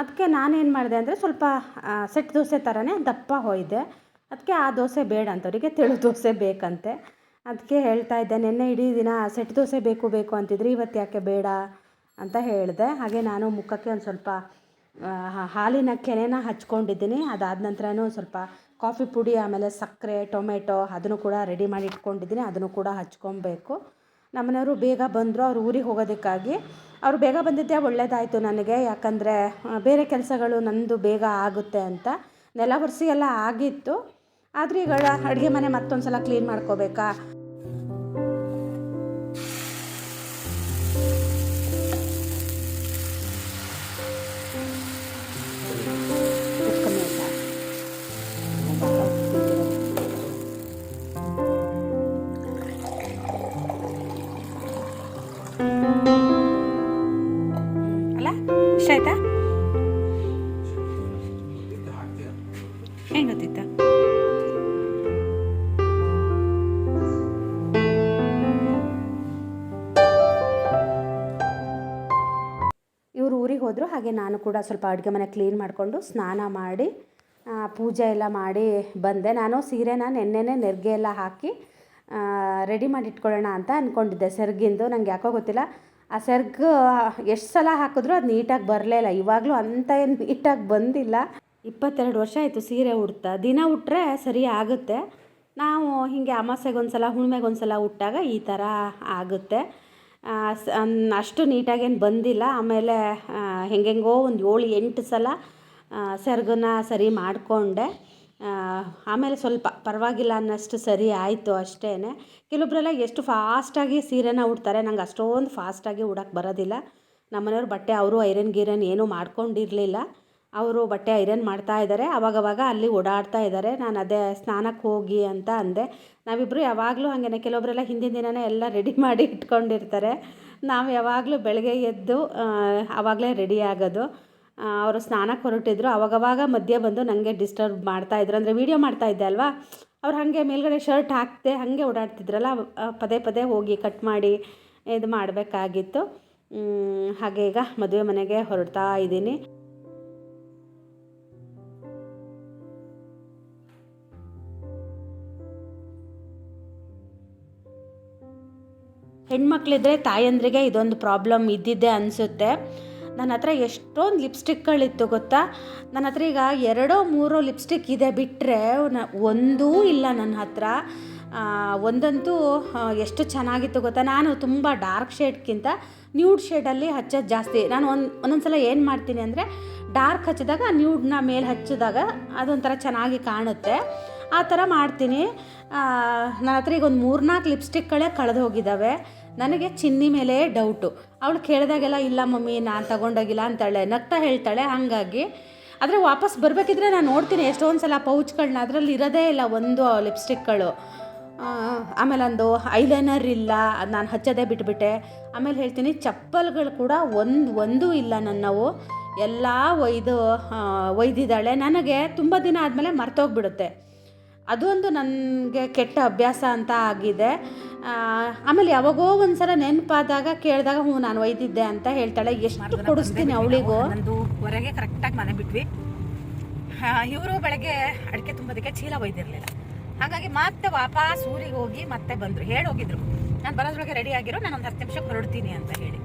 ಅದಕ್ಕೆ ನಾನೇನು ಮಾಡಿದೆ ಅಂದರೆ ಸ್ವಲ್ಪ ಸೆಟ್ ದೋಸೆ ಥರನೇ ದಪ್ಪ ಹೋಯಿದೆ. ಅದಕ್ಕೆ ಆ ದೋಸೆ ಬೇಡ ಅಂತವರಿಗೆ ತೆಳು ದೋಸೆ ಬೇಕಂತೆ. ಅದಕ್ಕೆ ಹೇಳ್ತಾ ಇದ್ದೆ, ನಿನ್ನೆ ಇಡೀ ದಿನ ಸೆಟ್ ದೋಸೆ ಬೇಕು ಬೇಕು ಅಂತಿದ್ರು, ಇವತ್ತು ಯಾಕೆ ಬೇಡ? ಅಂತ ಹೇಳಿದೆ. ಹಾಗೆ ನಾನು ಮುಖಕ್ಕೆ ಒಂದು ಸ್ವಲ್ಪ ಹಾಲಿನ ಕೆನೆನ ಹಚ್ಕೊಂಡಿದ್ದೀನಿ. ಅದಾದ ನಂತರನೂ ಸ್ವಲ್ಪ ಕಾಫಿ ಪುಡಿ, ಆಮೇಲೆ ಸಕ್ಕರೆ, ಟೊಮೆಟೊ, ಅದನ್ನು ಕೂಡ ರೆಡಿ ಮಾಡಿ ಇಟ್ಕೊಂಡಿದ್ದೀನಿ. ಅದನ್ನು ಕೂಡ ಹಚ್ಕೊಬೇಕು. ನಮ್ಮನೆಯವರು ಬೇಗ ಬಂದರು ಅವ್ರು ಊರಿಗೆ ಹೋಗೋದಕ್ಕಾಗಿ. ಅವರು ಬೇಗ ಬಂದಿದ್ದೆ ಒಳ್ಳೇದಾಯಿತು ನನಗೆ, ಯಾಕಂದರೆ ಬೇರೆ ಕೆಲಸಗಳು ನಂದು ಬೇಗ ಆಗುತ್ತೆ ಅಂತ. ನೆಲ ಒರೆಸಿ ಎಲ್ಲ ಆಗಿತ್ತು. ಆದರೆ ಈಗ ಅಡುಗೆ ಮನೆ ಮತ್ತೊಂದು ಸಲ ಕ್ಲೀನ್ ಮಾಡ್ಕೋಬೇಕಾ? ಹಾಗೆ ನಾನು ಕೂಡ ಸ್ವಲ್ಪ ಅಡುಗೆ ಮನೆ ಕ್ಲೀನ್ ಮಾಡಿಕೊಂಡು ಸ್ನಾನ ಮಾಡಿ ಪೂಜೆ ಎಲ್ಲ ಮಾಡಿ ಬಂದೆ. ನಾನು ಸೀರೆನ, ನೆನ್ನೆನೇ ನೆರಿಗೆ ಎಲ್ಲ ಹಾಕಿ ರೆಡಿ ಮಾಡಿ ಇಟ್ಕೊಳ್ಳೋಣ ಅಂತ ಅಂದ್ಕೊಂಡಿದ್ದೆ ಸೆರ್ಗಿಂದು ನಂಗೆ ಯಾಕೋ ಗೊತ್ತಿಲ್ಲ. ಆ ಸೆರ್ಗು, ಎಷ್ಟು ಸಲ ಹಾಕಿದ್ರೂ ಅದು ನೀಟಾಗಿ ಬರಲೇ ಇಲ್ಲ. ಇವಾಗಲೂ ಅಂತ ಏನು ನೀಟಾಗಿ ಬಂದಿಲ್ಲ. ಇಪ್ಪತ್ತೆರಡು ವರ್ಷ ಆಯಿತು ಸೀರೆ ಉಡ್ತಾ. ದಿನ ಉಟ್ಟರೆ ಸರಿ ಆಗುತ್ತೆ. ನಾವು ಹೀಗೆ ಅಮಾಸೆಗೊಂದು ಸಲ ಹುಣ್ಮೆಗೆ ಒಂದು ಸಲ ಉಟ್ಟಾಗ ಈ ಥರ ಆಗುತ್ತೆ. ಅಷ್ಟು ನೀಟಾಗೇನು ಬಂದಿಲ್ಲ. ಆಮೇಲೆ ಹೆಂಗೇಂಗೋ ಒಂದು ಏಳು, ಎಂಟು ಸಲ ಸೆರಗನ್ನ ಸರಿ ಮಾಡಿಕೊಂಡೆ. ಆಮೇಲೆ ಸ್ವಲ್ಪ ಪರವಾಗಿಲ್ಲ ಅನ್ನಷ್ಟು ಸರಿ ಆಯಿತು ಅಷ್ಟೇ ಕೆಲವೊಬ್ಬರೆಲ್ಲ ಎಷ್ಟು ಫಾಸ್ಟಾಗಿ ಸೀರೆನ ಉಡ್ತಾರೆ. ನಂಗೆ ಅಷ್ಟೊಂದು ಫಾಸ್ಟಾಗಿ ಉಡಕ್ಕೆ ಬರೋದಿಲ್ಲ. ನಮ್ಮನೆಯವ್ರು ಬಟ್ಟೆ ಅವರು ಐರನ್ ಗೀರನ್ ಏನೂ ಮಾಡ್ಕೊಂಡಿರಲಿಲ್ಲ. ಅವರು ಬಟ್ಟೆ ಐರನ್ ಮಾಡ್ತಾ ಇದ್ದಾರೆ. ಅವಾಗವಾಗ ಅಲ್ಲಿ ಓಡಾಡ್ತಾ ಇದ್ದಾರೆ. ನಾನು ಅದೇ ಸ್ನಾನಕ್ಕೆ ಹೋಗಿ ಅಂತ ಅಂದೆ. ನಾವಿಬ್ಬರು ಯಾವಾಗಲೂ ಹಾಗೇನೆ ಕೆಲವೊಬ್ಬರೆಲ್ಲ ಹಿಂದಿನ ದಿನನೇ ಎಲ್ಲ ರೆಡಿ ಮಾಡಿ ಇಟ್ಕೊಂಡಿರ್ತಾರೆ. ನಾವು ಯಾವಾಗಲೂ ಬೆಳಗ್ಗೆ ಎದ್ದು ಆವಾಗಲೇ ರೆಡಿ ಆಗೋದು. ಅವರು ಸ್ನಾನಕ್ಕೆ ಹೊರಟಿದ್ರು. ಅವಾಗವಾಗ ಮಧ್ಯೆ ಬಂದು ನನಗೆ ಡಿಸ್ಟರ್ಬ್ ಮಾಡ್ತಾಯಿದ್ರು ಅಂದರೆ ವೀಡಿಯೋ ಮಾಡ್ತಾ ಇದ್ದೆ ಅಲ್ವಾ? ಅವ್ರು ಹಾಗೆ ಮೇಲ್ಗಡೆ ಶರ್ಟ್ ಹಾಕ್ತೆ ಹಾಗೆ ಓಡಾಡ್ತಿದ್ರಲ್ಲ ಪದೇ ಪದೇ ಹೋಗಿ ಕಟ್ ಮಾಡಿ ಇದು ಮಾಡಬೇಕಾಗಿತ್ತು. ಹಾಗೆ ಈಗ ಮದುವೆ ಮನೆಗೆ ಹೊರಡ್ತಾ ಇದ್ದೀನಿ. ಹೆಣ್ಮಕ್ಳಿದ್ರೆ ತಾಯಂದ್ರಿಗೆ ಇದೊಂದು ಪ್ರಾಬ್ಲಮ್ ಇದ್ದಿದ್ದೆ ಅನಿಸುತ್ತೆ. ನನ್ನ ಹತ್ರ ಎಷ್ಟೊಂದು ಲಿಪ್ಸ್ಟಿಕ್ಗಳಿತ್ತು ಗೊತ್ತಾ? ನನ್ನ ಹತ್ರ ಈಗ ಎರಡೋ ಮೂರೋ ಲಿಪ್ಸ್ಟಿಕ್ ಇದೆ ಬಿಟ್ಟರೆ ಒಂದೂ ಇಲ್ಲ ನನ್ನ ಹತ್ರ. ಒಂದಂತೂ ಎಷ್ಟು ಚೆನ್ನಾಗಿತ್ತು ಗೊತ್ತಾ? ನಾನು ತುಂಬ ಡಾರ್ಕ್ ಶೇಡ್ಗಿಂತ ನ್ಯೂಡ್ ಶೇಡಲ್ಲಿ ಹಚ್ಚೋದು ಜಾಸ್ತಿ. ನಾನು ಒಂದು ಒಂದೊಂದು ಸಲ ಏನು ಮಾಡ್ತೀನಿ ಅಂದರೆ ಡಾರ್ಕ್ ಹಚ್ಚಿದಾಗ ನ್ಯೂಡ್ನ ಮೇಲೆ ಹಚ್ಚಿದಾಗ ಅದೊಂಥರ ಚೆನ್ನಾಗಿ ಕಾಣುತ್ತೆ. ಆ ಥರ ಮಾಡ್ತೀನಿ. ನನ್ನ ಹತ್ರ ಈಗ ಒಂದು ಮೂರ್ನಾಲ್ಕು ಲಿಪ್ಸ್ಟಿಕ್ಗಳೇ ಕಳೆದು ಹೋಗಿದ್ದಾವೆ ನನಗೆ ಚಿನ್ನಿ ಮೇಲೆ ಡೌಟು. ಅವಳು ಕೇಳಿದಾಗೆಲ್ಲ, ಇಲ್ಲ ಮಮ್ಮಿ, ನಾನು ತಗೊಂಡೋಗಿಲ್ಲ ಅಂತಾಳೆ ನಗ್ತಾ ಹೇಳ್ತಾಳೆ ಹಾಗಾಗಿ. ಆದರೆ ವಾಪಸ್ ಬರಬೇಕಿದ್ರೆ ನಾನು ನೋಡ್ತೀನಿ ಎಷ್ಟೊಂದು ಸಲ ಪೌಚ್ಗಳನ್ನ ಅದರಲ್ಲಿ ಇರೋದೇ ಇಲ್ಲ ಒಂದು ಲಿಪ್ಸ್ಟಿಕ್ಗಳು. ಆಮೇಲೆ ಒಂದು ಐಲೈನರ್ ಇಲ್ಲ ಅದು ನಾನು ಹಚ್ಚೋದೇ ಬಿಟ್ಬಿಟ್ಟೆ. ಆಮೇಲೆ ಹೇಳ್ತೀನಿ, ಚಪ್ಪಲ್ಗಳು ಕೂಡ ಒಂದು, ಒಂದೂ ಇಲ್ಲ ನನ್ನವು. ಎಲ್ಲ ಒಯ್ದು ಒಯ್ದಿದ್ದಾಳೆ. ನನಗೆ ತುಂಬ ದಿನ ಆದಮೇಲೆ ಮರ್ತೋಗ್ಬಿಡುತ್ತೆ. ಅದೊಂದು ನನಗೆ ಕೆಟ್ಟ ಅಭ್ಯಾಸ ಅಂತ ಆಗಿದೆ. ಆಮೇಲೆ ಯಾವಾಗೋ ಒಂದ್ಸಲ ನೆನಪಾದಾಗ ಕೇಳಿದಾಗ ಹ್ಞೂ ನಾನು ಒಯ್ದಿದ್ದೆ ಅಂತ ಹೇಳ್ತಾಳೆ. ಎಷ್ಟು ಕೊಡಿಸ್ತೀನಿ ಅವಳಿಗೂ? ಒಂದು ಹೊರಗೆ ಕರೆಕ್ಟಾಗಿ ಮನೆ ಬಿಟ್ವಿ. ಇವರು ಬೆಳಗ್ಗೆ ಅಡಿಕೆ ತುಂಬೋದಕ್ಕೆ ಚೀಲ ಒಯ್ದಿರಲಿಲ್ಲ. ಹಾಗಾಗಿ ಮತ್ತೆ ವಾಪಸ್ ಊರಿಗೆ ಹೋಗಿ ಮತ್ತೆ ಬಂದರು. ಹೇಳಿ ಹೋಗಿದ್ರು. ನಾನು ಬರೋದ್ರೊಳಗೆ ರೆಡಿ ಆಗಿರೋ. ನಾನು ಒಂದು ಹತ್ತು ನಿಮಿಷಕ್ಕೆ ಹೊರಡ್ತೀನಿ ಅಂತ ಹೇಳಿ.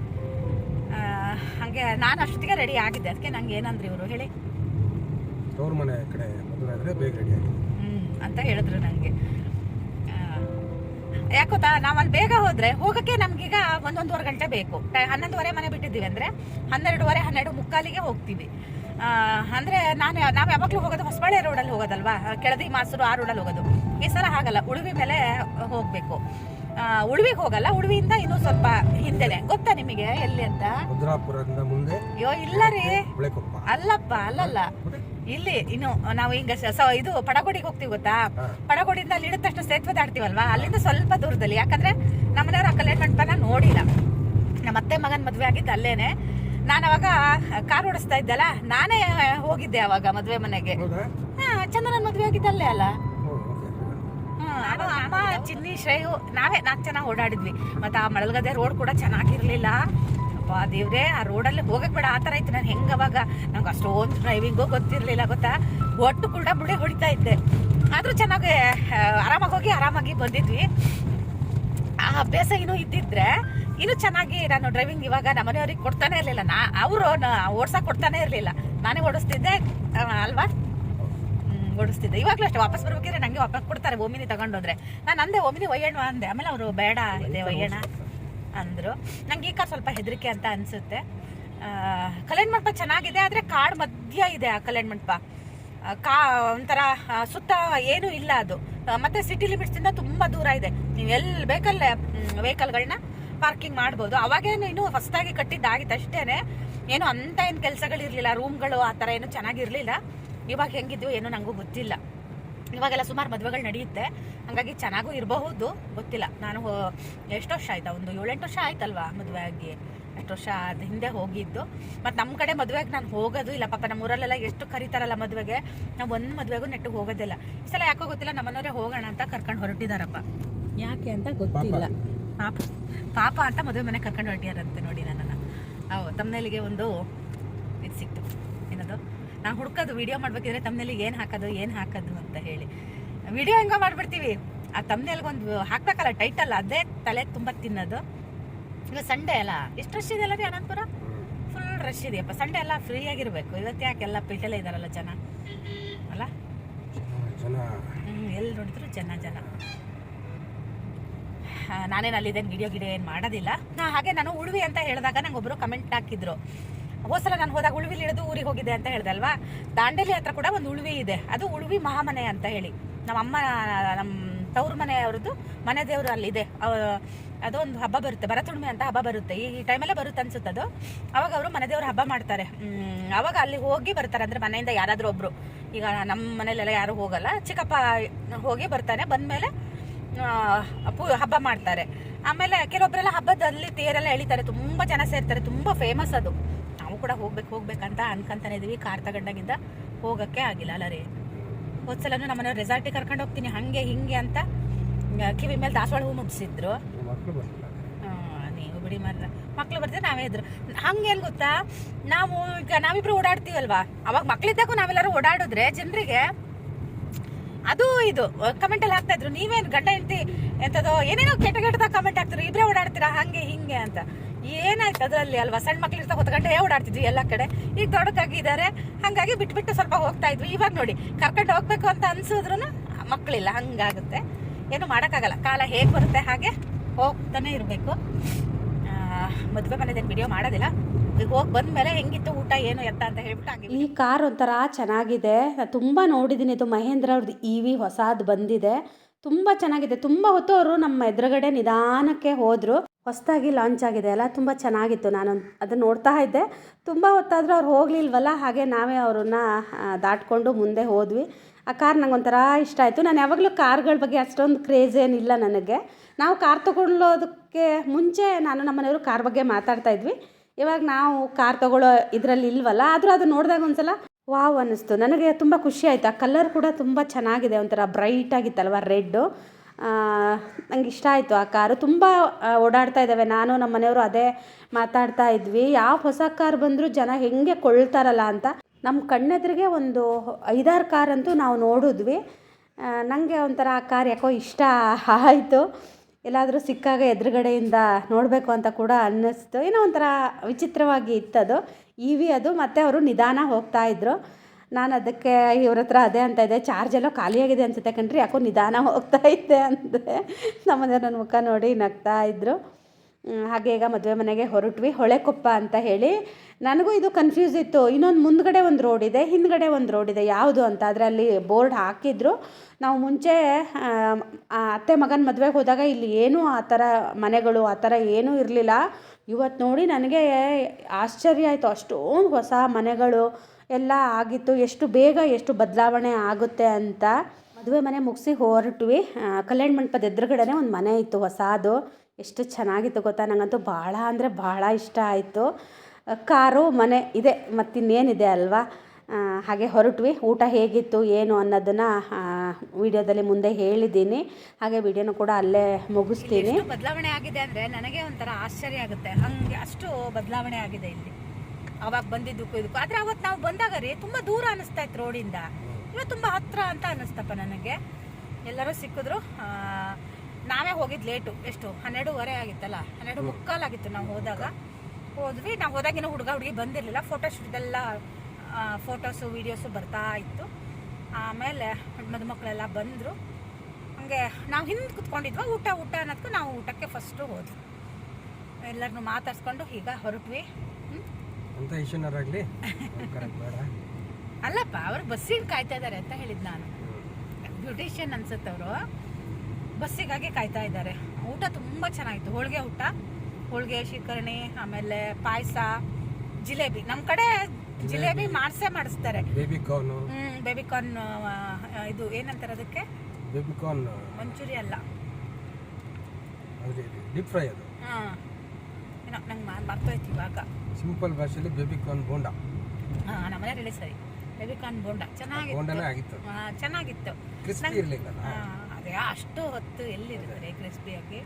ಹಾಗೆ ನಾನು ಅಷ್ಟೊತ್ತಿಗೆ ರೆಡಿ ಆಗಿದ್ದೆ. ಅದಕ್ಕೆ ನಂಗೆ ಏನಂದ್ರೆ ಇವರು ಹೇಳಿ. ಅವ್ರ ಮನೆ ಕಡೆ ಮದುವೆ ಆದರೆ ಬೇಗ ರೆಡಿ ಆಗಿದೆ ಅಂತ ಹೇಳಿದ್ರು ನನಗೆ ಯಾಕೋತಾ ನಾವು ಅಲ್ಲಿ ಬೇಗ ಹೋದ್ರೆ ಹೋಗಕ್ಕೆ ನಮ್ಗೀಗ ಒಂದೊಂದುವರೆ ಗಂಟೆ ಬೇಕು. ಟೈ- ಹನ್ನೊಂದುವರೆ ಮನೆ ಬಿಟ್ಟಿದ್ದೀವಿ ಅಂದ್ರೆ ಹನ್ನೆರಡುವರೆ ಹನ್ನೆರಡು ಮುಕ್ಕಾಲಿಗೆ ಹೋಗ್ತೀವಿ. ಅಂದರೆ ನಾನು ನಾವು ಯಾವಾಗಲೂ ಹೋಗೋದು ಹೊಸಬಾಳೆ ರೋಡಲ್ಲಿ ಹೋಗೋದಲ್ವಾ? ಕೆಳದಿ ಮಾಸರು ಆ ರೋಡಲ್ಲಿ ಹೋಗೋದು. ಈ ಸಲ ಹಾಗಲ್ಲ ಉಳುವಿ ಮೇಲೆ ಹೋಗ್ಬೇಕು. ಉಳುವಿಗೆ ಹೋಗಲ್ಲ ಉಳುವಿಯಿಂದ ಇನ್ನೂ ಸ್ವಲ್ಪ ಹಿಂದೆನೆ. ಗೊತ್ತಾ ನಿಮಗೆ ಎಲ್ಲಿ ಅಂತ? ಮುಂದೆ ಅಯ್ಯೋ ಇಲ್ಲ ರೀ. ಅಲ್ಲಪ್ಪ ಅಲ್ಲಲ್ಲ. ಇಲ್ಲಿ ಇನ್ನು ನಾವು ಹಿಂಗ ಇದು ಪಡಗೋಡಿಗೆ ಹೋಗ್ತೀವಿ ಗೊತ್ತಾ. ಪಡಗೋಡಿಯಿಂದ ಅಲ್ಲಿ ಇಳಿದ ತಕ್ಷಣ ಸೇತುವೆ ದಾಟ್ತೀವಲ್ವಾ? ಅಲ್ಲಿಂದ ಸ್ವಲ್ಪ ದೂರದಲ್ಲಿ ಯಾಕಂದ್ರೆ ನಮ್ಮನೆಯವ್ರು ಆ ಕಲ್ಯಾಣ ಮಂಟಪನ ನೋಡಿಲ್ಲ. ನಮ್ಮ ಅತ್ತೆ ಮಗನ ಮದ್ವೆ ಆಗಿದ್ದು ಅಲ್ಲೇನೆ ನಾನು ಅವಾಗ ಕಾರ್ ಓಡಿಸ್ತಾ ಇದ್ದಲ್ಲ ನಾನೇ ಹೋಗಿದ್ದೆ ಅವಾಗ ಮದ್ವೆ ಮನೆಗೆ. ಹಾ ಚಂದನ ಅಲ್ಲೇ ಆಗಿದ್ದಲ್ಲೇ ಅಲ್ಲ ಅಮ್ಮ ಚಿನ್ನಿ ಶ್ರೇಯು ನಾವೇ ನಾಲ್ಕು ಜನ ಓಡಾಡಿದ್ವಿ. ಮತ್ತು ಆ ಮಳಲ್ಗದೆ ರೋಡ್ ಕೂಡ ಚೆನ್ನಾಗಿರ್ಲಿಲ್ಲ. ಅಪ್ಪ ದೇವ್ರೆ, ಆ ರೋಡಲ್ಲಿ ಹೋಗಕ್ ಬೇಡ, ಆ ಥರ ಇತ್ತು. ನಾನು ಹೆಂಗೆ ಅವಾಗ, ನಂಗೆ ಅಷ್ಟೊಂದು ಡ್ರೈವಿಂಗ್ ಗೊತ್ತಿರಲಿಲ್ಲ, ಗೊತ್ತಾ? ಒಟ್ಟು ಕೂಡ ಬುಡೆ ಹೊಡಿತಾ ಇದ್ದೆ. ಆದರೂ ಚೆನ್ನಾಗಿ ಆರಾಮಾಗಿ ಹೋಗಿ, ಆರಾಮಾಗಿ ಬಂದಿದ್ವಿ. ಆ ಅಭ್ಯಾಸ ಇನ್ನೂ ಇದ್ದಿದ್ರೆ, ಇನ್ನೂ ಚೆನ್ನಾಗಿ ನಾನು ಡ್ರೈವಿಂಗ್ ಇವಾಗ ನಮ್ಮ ಮನೆಯವ್ರಿಗೆ ಕೊಡ್ತಾನೆ ಇರಲಿಲ್ಲ. ನಾ, ಅವರು ಓಡ್ಸಕ್ ಕೊಡ್ತಾನೆ ಇರಲಿಲ್ಲ. ನಾನೇ ಓಡಿಸ್ತಿದ್ದೆ ಅಲ್ವಾ? ಓಡಿಸ್ತಿದ್ದೆ. ಇವಾಗಲೂ ಅಷ್ಟೇ, ವಾಪಸ್ ಬರ್ಬೇಕಿದ್ರೆ ನಂಗೆ ವಾಪಸ್ ಕೊಡ್ತಾರೆ, ಓಮಿನಿ ತಗೊಂಡೋದ್ರೆ. ನಾನು ಅಂದೆ, ಓಮಿನಿ ಒಯ್ಯಣ್ಣ ಅಂದೆ. ಆಮೇಲೆ ಅವರು, ಬೇಡ, ಇದೆ ಒಯ್ಯಣ್ಣ ಅಂದರು. ನಂಗೆ ಈ ಕಾರ್ ಸ್ವಲ್ಪ ಹೆದರಿಕೆ ಅಂತ ಅನಿಸುತ್ತೆ. ಕಲ್ಯಾಣ ಮಂಟಪ ಚೆನ್ನಾಗಿದೆ, ಆದರೆ ಕಾಡು ಮಧ್ಯ ಇದೆ ಆ ಕಲ್ಯಾಣ ಮಂಟಪ. ಕಾ, ಒಂಥರ ಸುತ್ತ ಏನೂ ಇಲ್ಲ ಅದು. ಮತ್ತು ಮತ್ತೆ ಸಿಟಿ ಲಿಮಿಟ್ಸಿಂದ ತುಂಬ ದೂರ ಇದೆ. ನೀವು ಎಲ್ಲಿ ಬೇಕಲ್ಲೇ ವೆಹಿಕಲ್ಗಳನ್ನ ಪಾರ್ಕಿಂಗ್ ಮಾಡ್ಬೋದು. ಅವಾಗೇನು ಇನ್ನೂ ಹೊಸದಾಗಿ ಕಟ್ಟಿದ್ದಾಗಿತ್ತು ಅಷ್ಟೇ ಏನು ಅಂತ ಏನು ಕೆಲಸಗಳಿರಲಿಲ್ಲ ರೂಮ್ಗಳು ಆ ಥರ ಏನು ಚೆನ್ನಾಗಿರಲಿಲ್ಲ. ಇವಾಗ ಹೆಂಗಿದ್ವು ಏನೋ ನನಗೂ ಗೊತ್ತಿಲ್ಲ. ಇವಾಗೆಲ್ಲ ಸುಮಾರು ಮದುವೆಗಳು ನಡೆಯುತ್ತೆ. ಹಾಗಾಗಿ ಚೆನ್ನಾಗೂ ಇರಬಹುದು. ಗೊತ್ತಿಲ್ಲ. ನಾನು ಎಷ್ಟು ವರ್ಷ ಆಯ್ತಾ? ಒಂದು ಏಳೆಂಟು ವರ್ಷ ಆಯ್ತಲ್ವಾ ಮದುವೆ ಆಗಿ ಎಷ್ಟು ವರ್ಷ ಆದ ಹಿಂದೆ ಹೋಗಿದ್ದು. ಮತ್ತು ನಮ್ಮ ಕಡೆ ಮದುವೆಗೆ ನಾನು ಹೋಗೋದು ಇಲ್ಲ. ಪಾಪ ನಮ್ಮ ಊರಲ್ಲೆಲ್ಲ ಎಷ್ಟು ಕರೀತಾರಲ್ಲ ಮದುವೆಗೆ? ನಾವು ಒಂದು ಮದುವೆಗೂ ನೆಟ್ಟು ಹೋಗೋದಿಲ್ಲ. ಈ ಸಲ ಯಾಕೋ ಗೊತ್ತಿಲ್ಲ. ನಮ್ಮನವರೇ ಹೋಗೋಣ ಅಂತ ಕರ್ಕೊಂಡು ಹೊರಟಿದಾರಪ್ಪ. ಯಾಕೆ ಅಂತ ಗೊತ್ತಿಲ್ಲ. ಪಾಪ. ಪಾಪ ಅಂತ ಮದುವೆ ಮನೆ ಕರ್ಕೊಂಡು ಹೊರಟಿಯಾರಂತೆ ನೋಡಿ ನನ್ನನ್ನು. ಅವು ತಮ್ಮನೇಲಿಗೆ ಒಂದು ಇದು ಸಿಕ್ತು. ನಾವು ಹುಡ್ಕೋದು ವಿಡಿಯೋ ಮಾಡ್ಬೇಕಿದ್ರೆ ತಮ್ಮನೇಲಿ ಏನು ಹಾಕೋದು ಏನು ಹಾಕೋದು ಅಂತ ಹೇಳಿ. ವಿಡಿಯೋ ಹೆಂಗೋ ಮಾಡಿಬಿಡ್ತೀವಿ. ಆ ತಮ್ಮನೇಲ್ಗೊಂದು ಹಾಕ್ಬೇಕಲ್ಲ ಟೈಟಲ್ ಅದೇ ತಲೆ ತುಂಬ ತಿನ್ನೋದು. ಈಗ ಸಂಡೇ ಅಲ್ಲ ಎಷ್ಟು ರಶ್ ಇದೆಯಲ್ಲ ರೀ ಅನಂತಪುರ? ಫುಲ್ ರಶ್ ಇದೆಯಪ್ಪ ಸಂಡೇ ಎಲ್ಲ ಫ್ರೀ ಆಗಿರಬೇಕು. ಇವತ್ತು ಯಾಕೆಲ್ಲ ಪೇಟೆಲ್ಲ ಇದಾರಲ್ಲ ಜನ? ಅಲ್ಲ? ಎಲ್ಲಿ ನೋಡಿದ್ರು ಜನ ಜನ. ನಾನೇನು ಅಲ್ಲಿದ್ದೇನೆ ವಿಡಿಯೋ ಗಿಡಿಯೋ ಏನು ಮಾಡೋದಿಲ್ಲ. ನಾ ಹಾಗೆ ನಾನು ಉಳುವಿ ಅಂತ ಹೇಳಿದಾಗ ನಂಗೆ ಒಬ್ಬರು ಕಮೆಂಟ್ ಹಾಕಿದ್ರು. ಹೋದ್ಸಲ ನಾನು ಹೋದಾಗ ಉಳುವಿಲಿ ಇಳಿದು ಊರಿಗೆ ಹೋಗಿದೆ ಅಂತ ಹೇಳ್ದಲ್ವಾ? ದಾಂಡೇಲಿ ಹತ್ರ ಕೂಡ ಒಂದು ಉಳುವಿ ಇದೆ. ಅದು ಉಳುವಿ ಮಹಾಮನೆ ಅಂತ ಹೇಳಿ. ನಮ್ಮ ಅಮ್ಮ ನಮ್ಮ ತವ್ರ ಮನೆಯವ್ರದ್ದು ಮನೆ ದೇವರು ಅಲ್ಲಿದೆ. ಅದೊಂದು ಹಬ್ಬ ಬರುತ್ತೆ. ಭರತುಣ್ಮೆ ಅಂತ ಹಬ್ಬ ಬರುತ್ತೆ. ಈ ಟೈಮಲ್ಲೇ ಬರುತ್ತೆ ಅನ್ಸುತ್ತೆ ಅದು. ಅವಾಗ ಅವರು ಮನೆ ದೇವ್ರ ಹಬ್ಬ ಮಾಡ್ತಾರೆ. ಅವಾಗ ಅಲ್ಲಿ ಹೋಗಿ ಬರ್ತಾರೆ. ಅಂದ್ರೆ ಮನೆಯಿಂದ ಯಾರಾದರೂ ಒಬ್ಬರು ಈಗ ನಮ್ಮ ಮನೇಲೆಲ್ಲ ಯಾರು ಹೋಗಲ್ಲ. ಚಿಕ್ಕಪ್ಪ ಹೋಗಿ ಬರ್ತಾನೆ. ಬಂದಮೇಲೆ ಪೂ, ಹಬ್ಬ ಮಾಡ್ತಾರೆ. ಆಮೇಲೆ ಕೆಲವೊಬ್ಬರೆಲ್ಲ ಹಬ್ಬದಲ್ಲಿ ತೇರೆಲ್ಲ ಎಳಿತಾರೆ. ತುಂಬ ಜನ ಸೇರ್ತಾರೆ. ತುಂಬ ಫೇಮಸ್ ಅದು. ಕೂಡ ಹೋಗ್ಬೇಕು ಹೋಗ್ಬೇಕಂತ ಅನ್ಕಂತಾನೆ ಇದೀವಿ. ಕಾರ್ ತಗೊಂಡಾಗಿಂದ ಹೋಗಕ್ಕೆ ಆಗಿಲ್ಲ ಅಲ್ಲ ರೀ. ಹೋದ್ಸಲನು ನಮ್ಮನೆ ರೆಸಾರ್ಟಿಗೆ ಕರ್ಕೊಂಡು ಹೋಗ್ತೀನಿ ಹಂಗೆ ಹಿಂಗೆ ಅಂತ ಕಿವಿ ಮೇಲೆ ದಾಸವಾಳ ಹೂ ಮುಗಿಸಿದ್ರು ನೀವು ಬಿಡಿ ಮಾರ ಮಕ್ಳು ಬರ್ತೀವಿ ನಾವೇ ಇದ್ರು. ಹಂಗೇನು ಗೊತ್ತಾ? ನಾವು ಈಗ ನಾವಿಬ್ರು ಓಡಾಡ್ತೀವಲ್ವಾ? ಅವಾಗ ಮಕ್ಳಿದ್ದಾಗೂ ನಾವೆಲ್ಲರೂ ಓಡಾಡಿದ್ರೆ ಜನರಿಗೆ ಅದು ಇದು ಕಮೆಂಟ್ ಅಲ್ಲಿ ಹಾಕ್ತಾ ಇದ್ರು. ನೀವೇನು ಗಂಡ ಹೆಂಡತಿ ಎಂತದೋ ಏನೇನೋ ಕೆಟ್ಟ ಕೆಟ್ಟದಾಗ ಕಮೆಂಟ್ ಹಾಕ್ತಿದ್ರು. ಇಬ್ರೇ ಓಡಾಡ್ತೀರಾ? ಹಂಗೆ ಹಿಂಗೆ ಅಂತ. ಏನಾಯ್ತು ಅದರಲ್ಲಿ ಅಲ್ವಾ? ಸಣ್ಣ ಮಕ್ಳು ಇರ್ತಾ ಹೊತ್ಕೊಂಡೇ ಓಡಾಡ್ತಿದ್ವಿ ಎಲ್ಲ ಕಡೆ. ಈಗ ದೊಡ್ಡಕ್ಕಾಗಿದ್ದಾರೆ. ಹಂಗಾಗಿ ಬಿಟ್ಬಿಟ್ಟು ಬಿಟ್ಟು ಸ್ವಲ್ಪ ಹೋಗ್ತಾ ಇದ್ವಿ. ಇವಾಗ ನೋಡಿ ಕರ್ಕೊಂಡು ಹೋಗ್ಬೇಕು ಅಂತ ಅನ್ಸಿದ್ರು ಮಕ್ಕಳಿಲ್ಲ ಹಂಗಾಗುತ್ತೆ. ಏನು ಮಾಡೋಕ್ಕಾಗಲ್ಲ. ಕಾಲ ಹೇಗೆ ಬರುತ್ತೆ ಹಾಗೆ ಹೋಗ್ತಾನೆ ಇರಬೇಕು. ಮದುವೆ ಮನೆದೇನು ವಿಡಿಯೋ ಮಾಡೋದಿಲ್ಲ. ಈಗ ಹೋಗಿ ಬಂದ್ಮೇಲೆ ಹೆಂಗಿತ್ತು ಊಟ ಏನು ಎತ್ತ ಅಂತ ಹೇಳ್ಬಿಟ್ಟು ಹಂಗೆ ಈ ಕಾರ್ ಒಂಥರ ಚೆನ್ನಾಗಿದೆ. ನಾನು ತುಂಬ ನೋಡಿದ್ದೀನಿ ಇದು ಮಹೇಂದ್ರ ಅವ್ರದ್ದು ಇ ವಿ ಹೊಸದು ಬಂದಿದೆ. ತುಂಬ ಚೆನ್ನಾಗಿದೆ. ತುಂಬ ಹೊತ್ತು ಅವರು ನಮ್ಮ ಎದುರುಗಡೆ ನಿಧಾನಕ್ಕೆ ಹೋದರು. ಹೊಸದಾಗಿ ಲಾಂಚ್ ಆಗಿದೆ. ಅಲ್ಲ ತುಂಬ ಚೆನ್ನಾಗಿತ್ತು. ನಾನು ಅದನ್ನು ನೋಡ್ತಾ ಇದ್ದೆ. ತುಂಬ ಹೊತ್ತಾದರೂ ಅವ್ರು ಹೋಗಲಿಲ್ವಲ್ಲ? ಹಾಗೆ ನಾವೇ ಅವ್ರನ್ನ ದಾಟ್ಕೊಂಡು ಮುಂದೆ ಹೋದ್ವಿ. ಆ ಕಾರ್ ನಂಗೆ ಒಂಥರ ಇಷ್ಟ ಆಯಿತು. ನಾನು ಯಾವಾಗಲೂ ಕಾರ್ಗಳ ಬಗ್ಗೆ ಅಷ್ಟೊಂದು ಕ್ರೇಜ್ ಏನಿಲ್ಲ ನನಗೆ. ನಾವು ಕಾರ್ ತೊಗೊಳ್ಳೋದಕ್ಕೆ ಮುಂಚೆ ನಾನು ನಮ್ಮ ಮನೆಯವರು ಕಾರ್ ಬಗ್ಗೆ ಮಾತಾಡ್ತಾ ಇದ್ವಿ. ಇವಾಗ ನಾವು ಕಾರ್ ತೊಗೊಳ್ಳೋ ಇದರಲ್ಲಿ ಇಲ್ವಲ್ಲ? ಆದರೂ ಅದು ನೋಡಿದಾಗ ಒಂದ್ಸಲ ವಾವ್ ಅನ್ನಿಸ್ತು. ನನಗೆ ತುಂಬ ಖುಷಿ ಆಯಿತು. ಆ ಕಲರ್ ಕೂಡ ತುಂಬ ಚೆನ್ನಾಗಿದೆ. ಒಂಥರ ಬ್ರೈಟ್ ಆಗಿತ್ತಲ್ವ ರೆಡ್ಡು. ನಂಗೆ ಇಷ್ಟ ಆಯಿತು ಆ ಕಾರು. ತುಂಬ ಓಡಾಡ್ತಾ ಇದ್ದಾವೆ. ನಾನು ನಮ್ಮ ಮನೆಯವರು ಅದೇ ಮಾತಾಡ್ತಾ ಇದ್ವಿ. ಯಾವ ಹೊಸ ಕಾರ್ ಬಂದರೂ ಜನ ಹೆಂಗೆ ಕೊಳ್ತಾರಲ್ಲ ಅಂತ. ನಮ್ಮ ಕಣ್ಣೆದುರಿಗೆ ಒಂದು ಐದಾರು ಕಾರ್ ಅಂತೂ ನಾವು ನೋಡಿದ್ವಿ. ನನಗೆ ಒಂಥರ ಆ ಕಾರ್ ಯಾಕೋ ಇಷ್ಟ ಆಯಿತು. ಎಲ್ಲಾದರೂ ಸಿಕ್ಕಾಗ ಎದುರುಗಡೆಯಿಂದ ನೋಡಬೇಕು ಅಂತ ಕೂಡ ಅನ್ನಿಸ್ತು. ಏನೋ ಒಂಥರ ವಿಚಿತ್ರವಾಗಿ ಇತ್ತದು. ಇ ವಿ ಅದು, ಮತ್ತು ಅವರು ನಿಧಾನ ಹೋಗ್ತಾ ಇದ್ರು. ನಾನು ಅದಕ್ಕೆ ಇವ್ರ ಹತ್ರ ಅದೇ ಅಂತ ಇದ್ದೆ ಚಾರ್ಜ್ ಎಲ್ಲ ಖಾಲಿಯಾಗಿದೆ ಅನ್ಸುತ್ತೆ ಕಣ್ರಿ, ಯಾಕೋ ನಿಧಾನ ಹೋಗ್ತಾ ಇದ್ದೆ ಅಂದೆ. ನಮ್ಮನೆ ನನ್ನ ಮುಖ ನೋಡಿ ನಗ್ತಾ ಇದ್ದರು ಹಾಗೆ ಈಗ ಮದುವೆ ಮನೆಗೆ ಹೊರಟ್ವಿ ಹೊಳೆಕೊಪ್ಪ ಅಂತ ಹೇಳಿ. ನನಗೂ ಇದು ಕನ್ಫ್ಯೂಸ್ ಇತ್ತು. ಇನ್ನೊಂದು ಮುಂದ್ಗಡೆ ಒಂದು ರೋಡ್ ಇದೆ, ಹಿಂದ್ಗಡೆ ಒಂದು ರೋಡ್ ಇದೆ, ಯಾವುದು ಅಂತ. ಆದರೆ ಅಲ್ಲಿ ಬೋರ್ಡ್ ಹಾಕಿದ್ರು. ನಾವು ಮುಂಚೆ ಅತ್ತೆ ಮಗನ ಮದುವೆಗೆ ಹೋದಾಗ ಇಲ್ಲಿ ಏನೂ ಆ ಥರ ಮನೆಗಳು, ಆ ಥರ ಏನೂ ಇರಲಿಲ್ಲ. ಇವತ್ತು ನೋಡಿ ನನಗೆ ಆಶ್ಚರ್ಯ ಆಯಿತು. ಅಷ್ಟೊಂದು ಹೊಸ ಮನೆಗಳು ಎಲ್ಲ ಆಗಿತ್ತು. ಎಷ್ಟು ಬೇಗ ಎಷ್ಟು ಬದಲಾವಣೆ ಆಗುತ್ತೆ ಅಂತ ಮದುವೆ ಮನೆ ಮುಗಿಸಿ ಹೊರಟ್ವಿ. ಕಲ್ಯಾಣ ಮಂಟಪದ ಎದುರುಗಡೆನೇ ಒಂದು ಮನೆ ಇತ್ತು ಹೊಸದು. ಎಷ್ಟು ಚೆನ್ನಾಗಿತ್ತು ಗೊತ್ತಾ? ನನಗಂತೂ ಭಾಳ ಅಂದರೆ ಭಾಳ ಇಷ್ಟ ಆಯಿತು. ಕಾರು, ಮನೆ ಇದೆ, ಮತ್ತಿನ್ನೇನಿದೆ ಅಲ್ವಾ? ಹಾಗೆ ಹೊರಟ್ವಿ. ಊಟ ಹೇಗಿತ್ತು, ಏನು ಅನ್ನೋದನ್ನು ವಿಡಿಯೋದಲ್ಲಿ ಮುಂದೆ ಹೇಳಿದ್ದೀನಿ. ಹಾಗೆ ವಿಡಿಯೋನು ಕೂಡ ಅಲ್ಲೇ ಮುಗಿಸ್ತೀನಿ. ಬದಲಾವಣೆ ಆಗಿದೆ ಅಂದರೆ ನನಗೆ ಒಂಥರ ಆಶ್ಚರ್ಯ ಆಗುತ್ತೆ. ಹಂಗೆ ಅಷ್ಟು ಬದಲಾವಣೆ ಆಗಿದೆ ಇಲ್ಲಿ. ಅವಾಗ ಬಂದಿದ್ದಕ್ಕೂ ಇದಕ್ಕೂ. ಆದ್ರೆ ಅವತ್ತು ನಾವು ಬಂದಾಗ ರೀ ತುಂಬಾ ದೂರ ಅನಿಸ್ತಾ ಇತ್ತು ರೋಡಿಂದ. ಇವತ್ತು ತುಂಬಾ ಹತ್ರ ಅಂತ ಅನಿಸ್ತಪ್ಪ ನನಗೆ. ಎಲ್ಲರೂ ಸಿಕ್ಕಿದ್ರು. ನಾವೇ ಹೋಗಿದ್ ಲೇಟು ಎಷ್ಟು? ಹನ್ನೆರಡೂವರೆ ಆಗಿತ್ತಲ್ಲ? ಹನ್ನೆರಡು ಮುಕ್ಕಾಲಾಗಿತ್ತು ನಾವು ಹೋದಾಗ. ಹೋದ್ವಿ. ನಾವು ಹೋದಾಗಿನ ಹುಡುಗ ಹುಡುಗಿ ಬಂದಿರಲಿಲ್ಲ. ಫೋಟೋ ಶೂಟ್ದೆಲ್ಲ ಫೋಟೋಸು ವೀಡಿಯೋಸು ಬರ್ತಾ ಇತ್ತು. ಆಮೇಲೆ ಮದುಮಕ್ಕಳೆಲ್ಲ ಬಂದರು. ಹಂಗೆ ನಾವು ಹಿಂದೆ ಕುತ್ಕೊಂಡಿದ್ವ ಊಟ ಊಟ ಅನ್ನೋದಕ್ಕೂ ನಾವು ಊಟಕ್ಕೆ ಫಸ್ಟು ಹೋದ್ವಿ. ಎಲ್ಲರನ್ನು ಮಾತಾಡ್ಸ್ಕೊಂಡು ಈಗ ಹೊರಟ್ವಿ? ಅಂತ ಕರೆಕ್ಟ್ ಬೇಡ. ಅಲ್ಲಪ್ಪ ಅವ್ರು ಬಸ್ಸಿಗೆ ಕಾಯ್ತಾ ಇದ್ದಾರೆ ಅಂತ ಹೇಳಿದ್ ನಾನು. ಬ್ಯೂಟಿಷಿಯನ್ ಅನ್ಸುತ್ತೆ ಅವರು. ಬಸ್ಸಿಗಾಗಿ ಕಾಯ್ತಾ ಇದ್ದಾರೆ ಊಟ ತುಂಬ ಚೆನ್ನಾಗಿತ್ತು. ಹೋಳಿಗೆ ಊಟ ಹೋಳಿಗೆ ಶಿಕರಣಿ ಆಮೇಲೆ ಪಾಯಸ ಜಿಲೇಬಿ. ನಮ್ಮ ಕಡೆ ಜಿಲೇಬಿ ಮಾಡಿಸೇ ಮಾಡಿಸ್ತಾರೆ. Baby corn. ಹ್ಮ್ ಬೇಬಿ ಕಾರ್ನ್ ಇದು ಏನಂತಾರೆ ಅದಕ್ಕೆ? Baby corn. ಮಂಚೂರಿ ಅಲ್ಲ. ಡೀಪ್ ಫ್ರೈ ಅದು. ಹಾಂ. ಏನೋ ನಂಗೆ ಬರ್ತೈತೆ ಇವಾಗ. ಸಿಂಪಲ್ ಭಾಷೆಯಲ್ಲಿ ಬೇಬಿ ಕಾರ್ನ್ ಬೋಂಡ. ಹಾಂ ನಮ್ಮನೆ ರೆಡಿ ಸರಿ. Baby corn bonda. ಚೆನ್ನಾಗಿತ್ತು. ಬೋಂಡನೇ ಆಗಿತ್ತು. ಆ, ಚೆನ್ನಾಗಿತ್ತು. ಕ್ರಿಸ್ಪಿ ಇರಲಿಲ್ಲ ಹಾಂ ಅದೇ ಅಷ್ಟು ಹೊತ್ತು ಎಲ್ಲಿರುತ್ತೆ ಕ್ರಿಸ್ಪಿಯಾಗಿ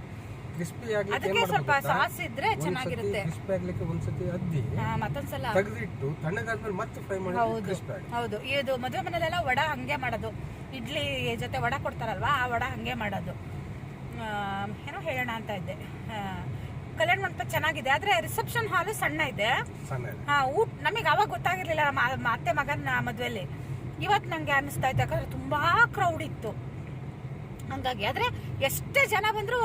ಕ್ರಿಸ್ಪಿ ಆಗ್ಲಿಕ್ಕೆ ಅದಕ್ಕೆ ಸ್ವಲ್ಪ ಸಾಸ್ ಇದ್ರೆ ಚೆನ್ನಾಗಿರುತ್ತೆ. ಕ್ರಿಸ್ಪಿ ಆಗ್ಲಿಕ್ಕೆ ಒಂದ್ಸತಿ ಅದ್ದಿ ಮತ್ತೊಂದ್ಸಲ ತೆಗೆದಿಟ್ಟು ತಣ್ಣಗಾದ್ಮೇಲೆ ಮತ್ತೆ ಫ್ರೈ ಮಾಡಿ ಹೌದು ಕ್ರಿಸ್ಪಿ ಆಗಿ ಹೌದು. ಇದು ಮದುವೆ ವಡ ಹಂಗೆ ಮಾಡೋದು. ಇಡ್ಲಿ ಜೊತೆ ವಡ ಕೊಡ್ತಾರಲ್ವಾ ಆ ವಡ ಹಂಗೆ ಮಾಡೋದು. ಏನೋ ಹೇಳೋಣ ಅಂತ ಇದ್ದೆ. ಕಲ್ಯಾಣ ಮಂಟಪ ಚೆನ್ನಾಗಿದೆ. ಆದ್ರೆ ರಿಸೆಪ್ಷನ್ ಹಾಲು ಸಣ್ಣ ಇದೆ. ಹಾ ಊಟ ನಮಗೆ ಅವಾಗ ಗೊತ್ತಾಗಿರ್ಲಿಲ್ಲ ನಮ್ಮ ಅತ್ತೆ ಮಗನ ಮದ್ವೆಲಿ. ಇವತ್ತು ನಂಗೆ ಅನಿಸ್ತಾ ಇತ್ತು ಯಾಕಂದ್ರೆ ತುಂಬಾ ಕ್ರೌಡ್ ಇತ್ತು. ಹಂಗಾಗಿ ಆದ್ರೆ ಎಷ್ಟೇ ಜನ ಬಂದ್ರು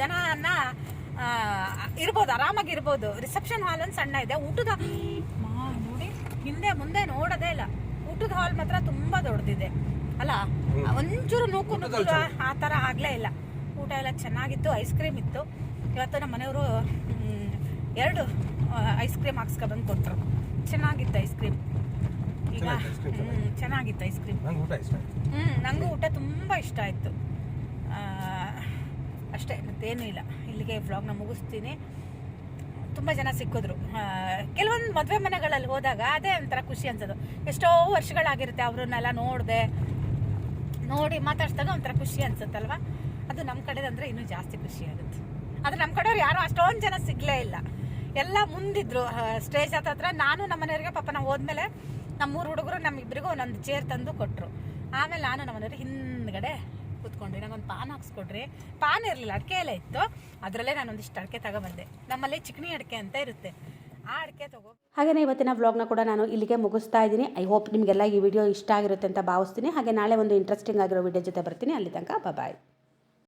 ಜನನ ಇರ್ಬೋದು ಆರಾಮಾಗಿ ಇರ್ಬೋದು. ರಿಸೆಪ್ಷನ್ ಹಾಲ್ ಒಂದು ಸಣ್ಣ ಇದೆ. ಊಟದ ಮಾ, ನೋಡಿ ಹಿಂದೆ ಮುಂದೆ ನೋಡೋದೇ ಇಲ್ಲ. ಊಟದ ಹಾಲ್ ಮಾತ್ರ ತುಂಬಾ ದೊಡ್ಡದಿದೆ. ಅಲ್ಲ ಒಂಚೂರು ನೂಕು ನೂಕು ಆ ತರ ಆಗ್ಲೇ ಇಲ್ಲ. ಊಟ ಎಲ್ಲ ಚೆನ್ನಾಗಿತ್ತು ಐಸ್ ಕ್ರೀಮ್ ಇತ್ತು. ಇವತ್ತು ನಮ್ಮ ಮನೆಯವರು ಎರಡು ಐಸ್ ಕ್ರೀಮ್ ಹಾಕ್ಸ್ಕೊಬಂದು ಕೊಟ್ಟರು ಚೆನ್ನಾಗಿತ್ತು ಐಸ್ ಕ್ರೀಮ್ ಈಗ ಚೆನ್ನಾಗಿತ್ತು ಐಸ್ ಕ್ರೀಮ್ ಹ್ಞೂ ನನಗೂ ಊಟ ತುಂಬ ಇಷ್ಟ ಆಯಿತು. ಅಷ್ಟೇ ಮತ್ತೇನೂ ಇಲ್ಲ. ಇಲ್ಲಿಗೆ ವ್ಲಾಗ್ನ ಮುಗಿಸ್ತೀನಿ. ತುಂಬ ಜನ ಸಿಕ್ಕಿದ್ರು. ಕೆಲವೊಂದು ಮದುವೆ ಮನೆಗಳಲ್ಲಿ ಹೋದಾಗ ಅದೇ ಒಂಥರ ಖುಷಿ ಅನ್ಸೋದು. ಎಷ್ಟೋ ವರ್ಷಗಳಾಗಿರುತ್ತೆ ಅವ್ರನ್ನೆಲ್ಲ ನೋಡಿದೆ ನೋಡಿ ಮಾತಾಡ್ಸಿದಾಗ ಒಂಥರ ಖುಷಿ ಅನ್ಸುತ್ತಲ್ವಾ? ಅದು ನಮ್ಮ ಕಡೆದಂದ್ರೆ ಇನ್ನೂ ಜಾಸ್ತಿ ಖುಷಿ ಆಗುತ್ತೆ. ಆದರೆ ನಮ್ಮ ಕಡೆಯವ್ರು ಯಾರು ಅಷ್ಟೊಂದು ಜನ ಸಿಗಲೇ ಇಲ್ಲ. ಎಲ್ಲ ಮುಂದಿದ್ರು ಸ್ಟೇಜ್ ಹತ್ರ. ನಾನು ನಮ್ಮ ಮನೆಯವ್ರಿಗೆ ಪಾಪ ನಾವು ಹೋದ್ಮೇಲೆ ನಮ್ಮ ಮೂರು ಹುಡುಗರು ನಮ್ಮಿಬ್ಬರಿಗೂ ಒಂದೊಂದು ಚೇರ್ ತಂದು ಕೊಟ್ಟರು ಆಮೇಲೆ ನಾನು ನಮ್ಮ ಮನೆಯವ್ರಿಗೆ ಹಿಂದ್ಗಡೆ ಕೂತ್ಕೊಂಡ್ರಿ ನಂಗೊಂದು ಪಾನ್ ಹಾಕ್ಸ್ಕೊಡ್ರಿ. ಪಾನ್ ಇರಲಿಲ್ಲ, ಅಡಿಕೆ ಎಲ್ಲ ಇತ್ತು. ಅದರಲ್ಲೇ ನಾನು ಒಂದಿಷ್ಟು ಅಡಿಕೆ ತಗೊಬಂದೆ. ನಮ್ಮಲ್ಲಿ ಚಿಕ್ಕಣಿ ಅಡಿಕೆ ಅಂತ ಇರುತ್ತೆ. ಆ ಅಡಿಕೆ ತಗೋ ಹಾಗೆಯೇ ಇವತ್ತಿನ ವ್ಲಾಗ್ನ ಕೂಡ ನಾನು ಇಲ್ಲಿಗೆ ಮುಗಿಸ್ತಾ ಇದ್ದೀನಿ. ಐ ಹೋಪ್ ನಿಮಗೆಲ್ಲ ಈ ವಿಡಿಯೋ ಇಷ್ಟ ಆಗಿರುತ್ತೆ ಅಂತ ಭಾವಿಸ್ತೀನಿ. ಹಾಗೆ ನಾಳೆ ಒಂದು ಇಂಟ್ರೆಸ್ಟಿಂಗ್ ಆಗಿರೋ ವಿಡಿಯೋ ಜೊತೆ ಬರ್ತೀನಿ. ಅಲ್ಲಿ ತನಕ ಬಾಯ್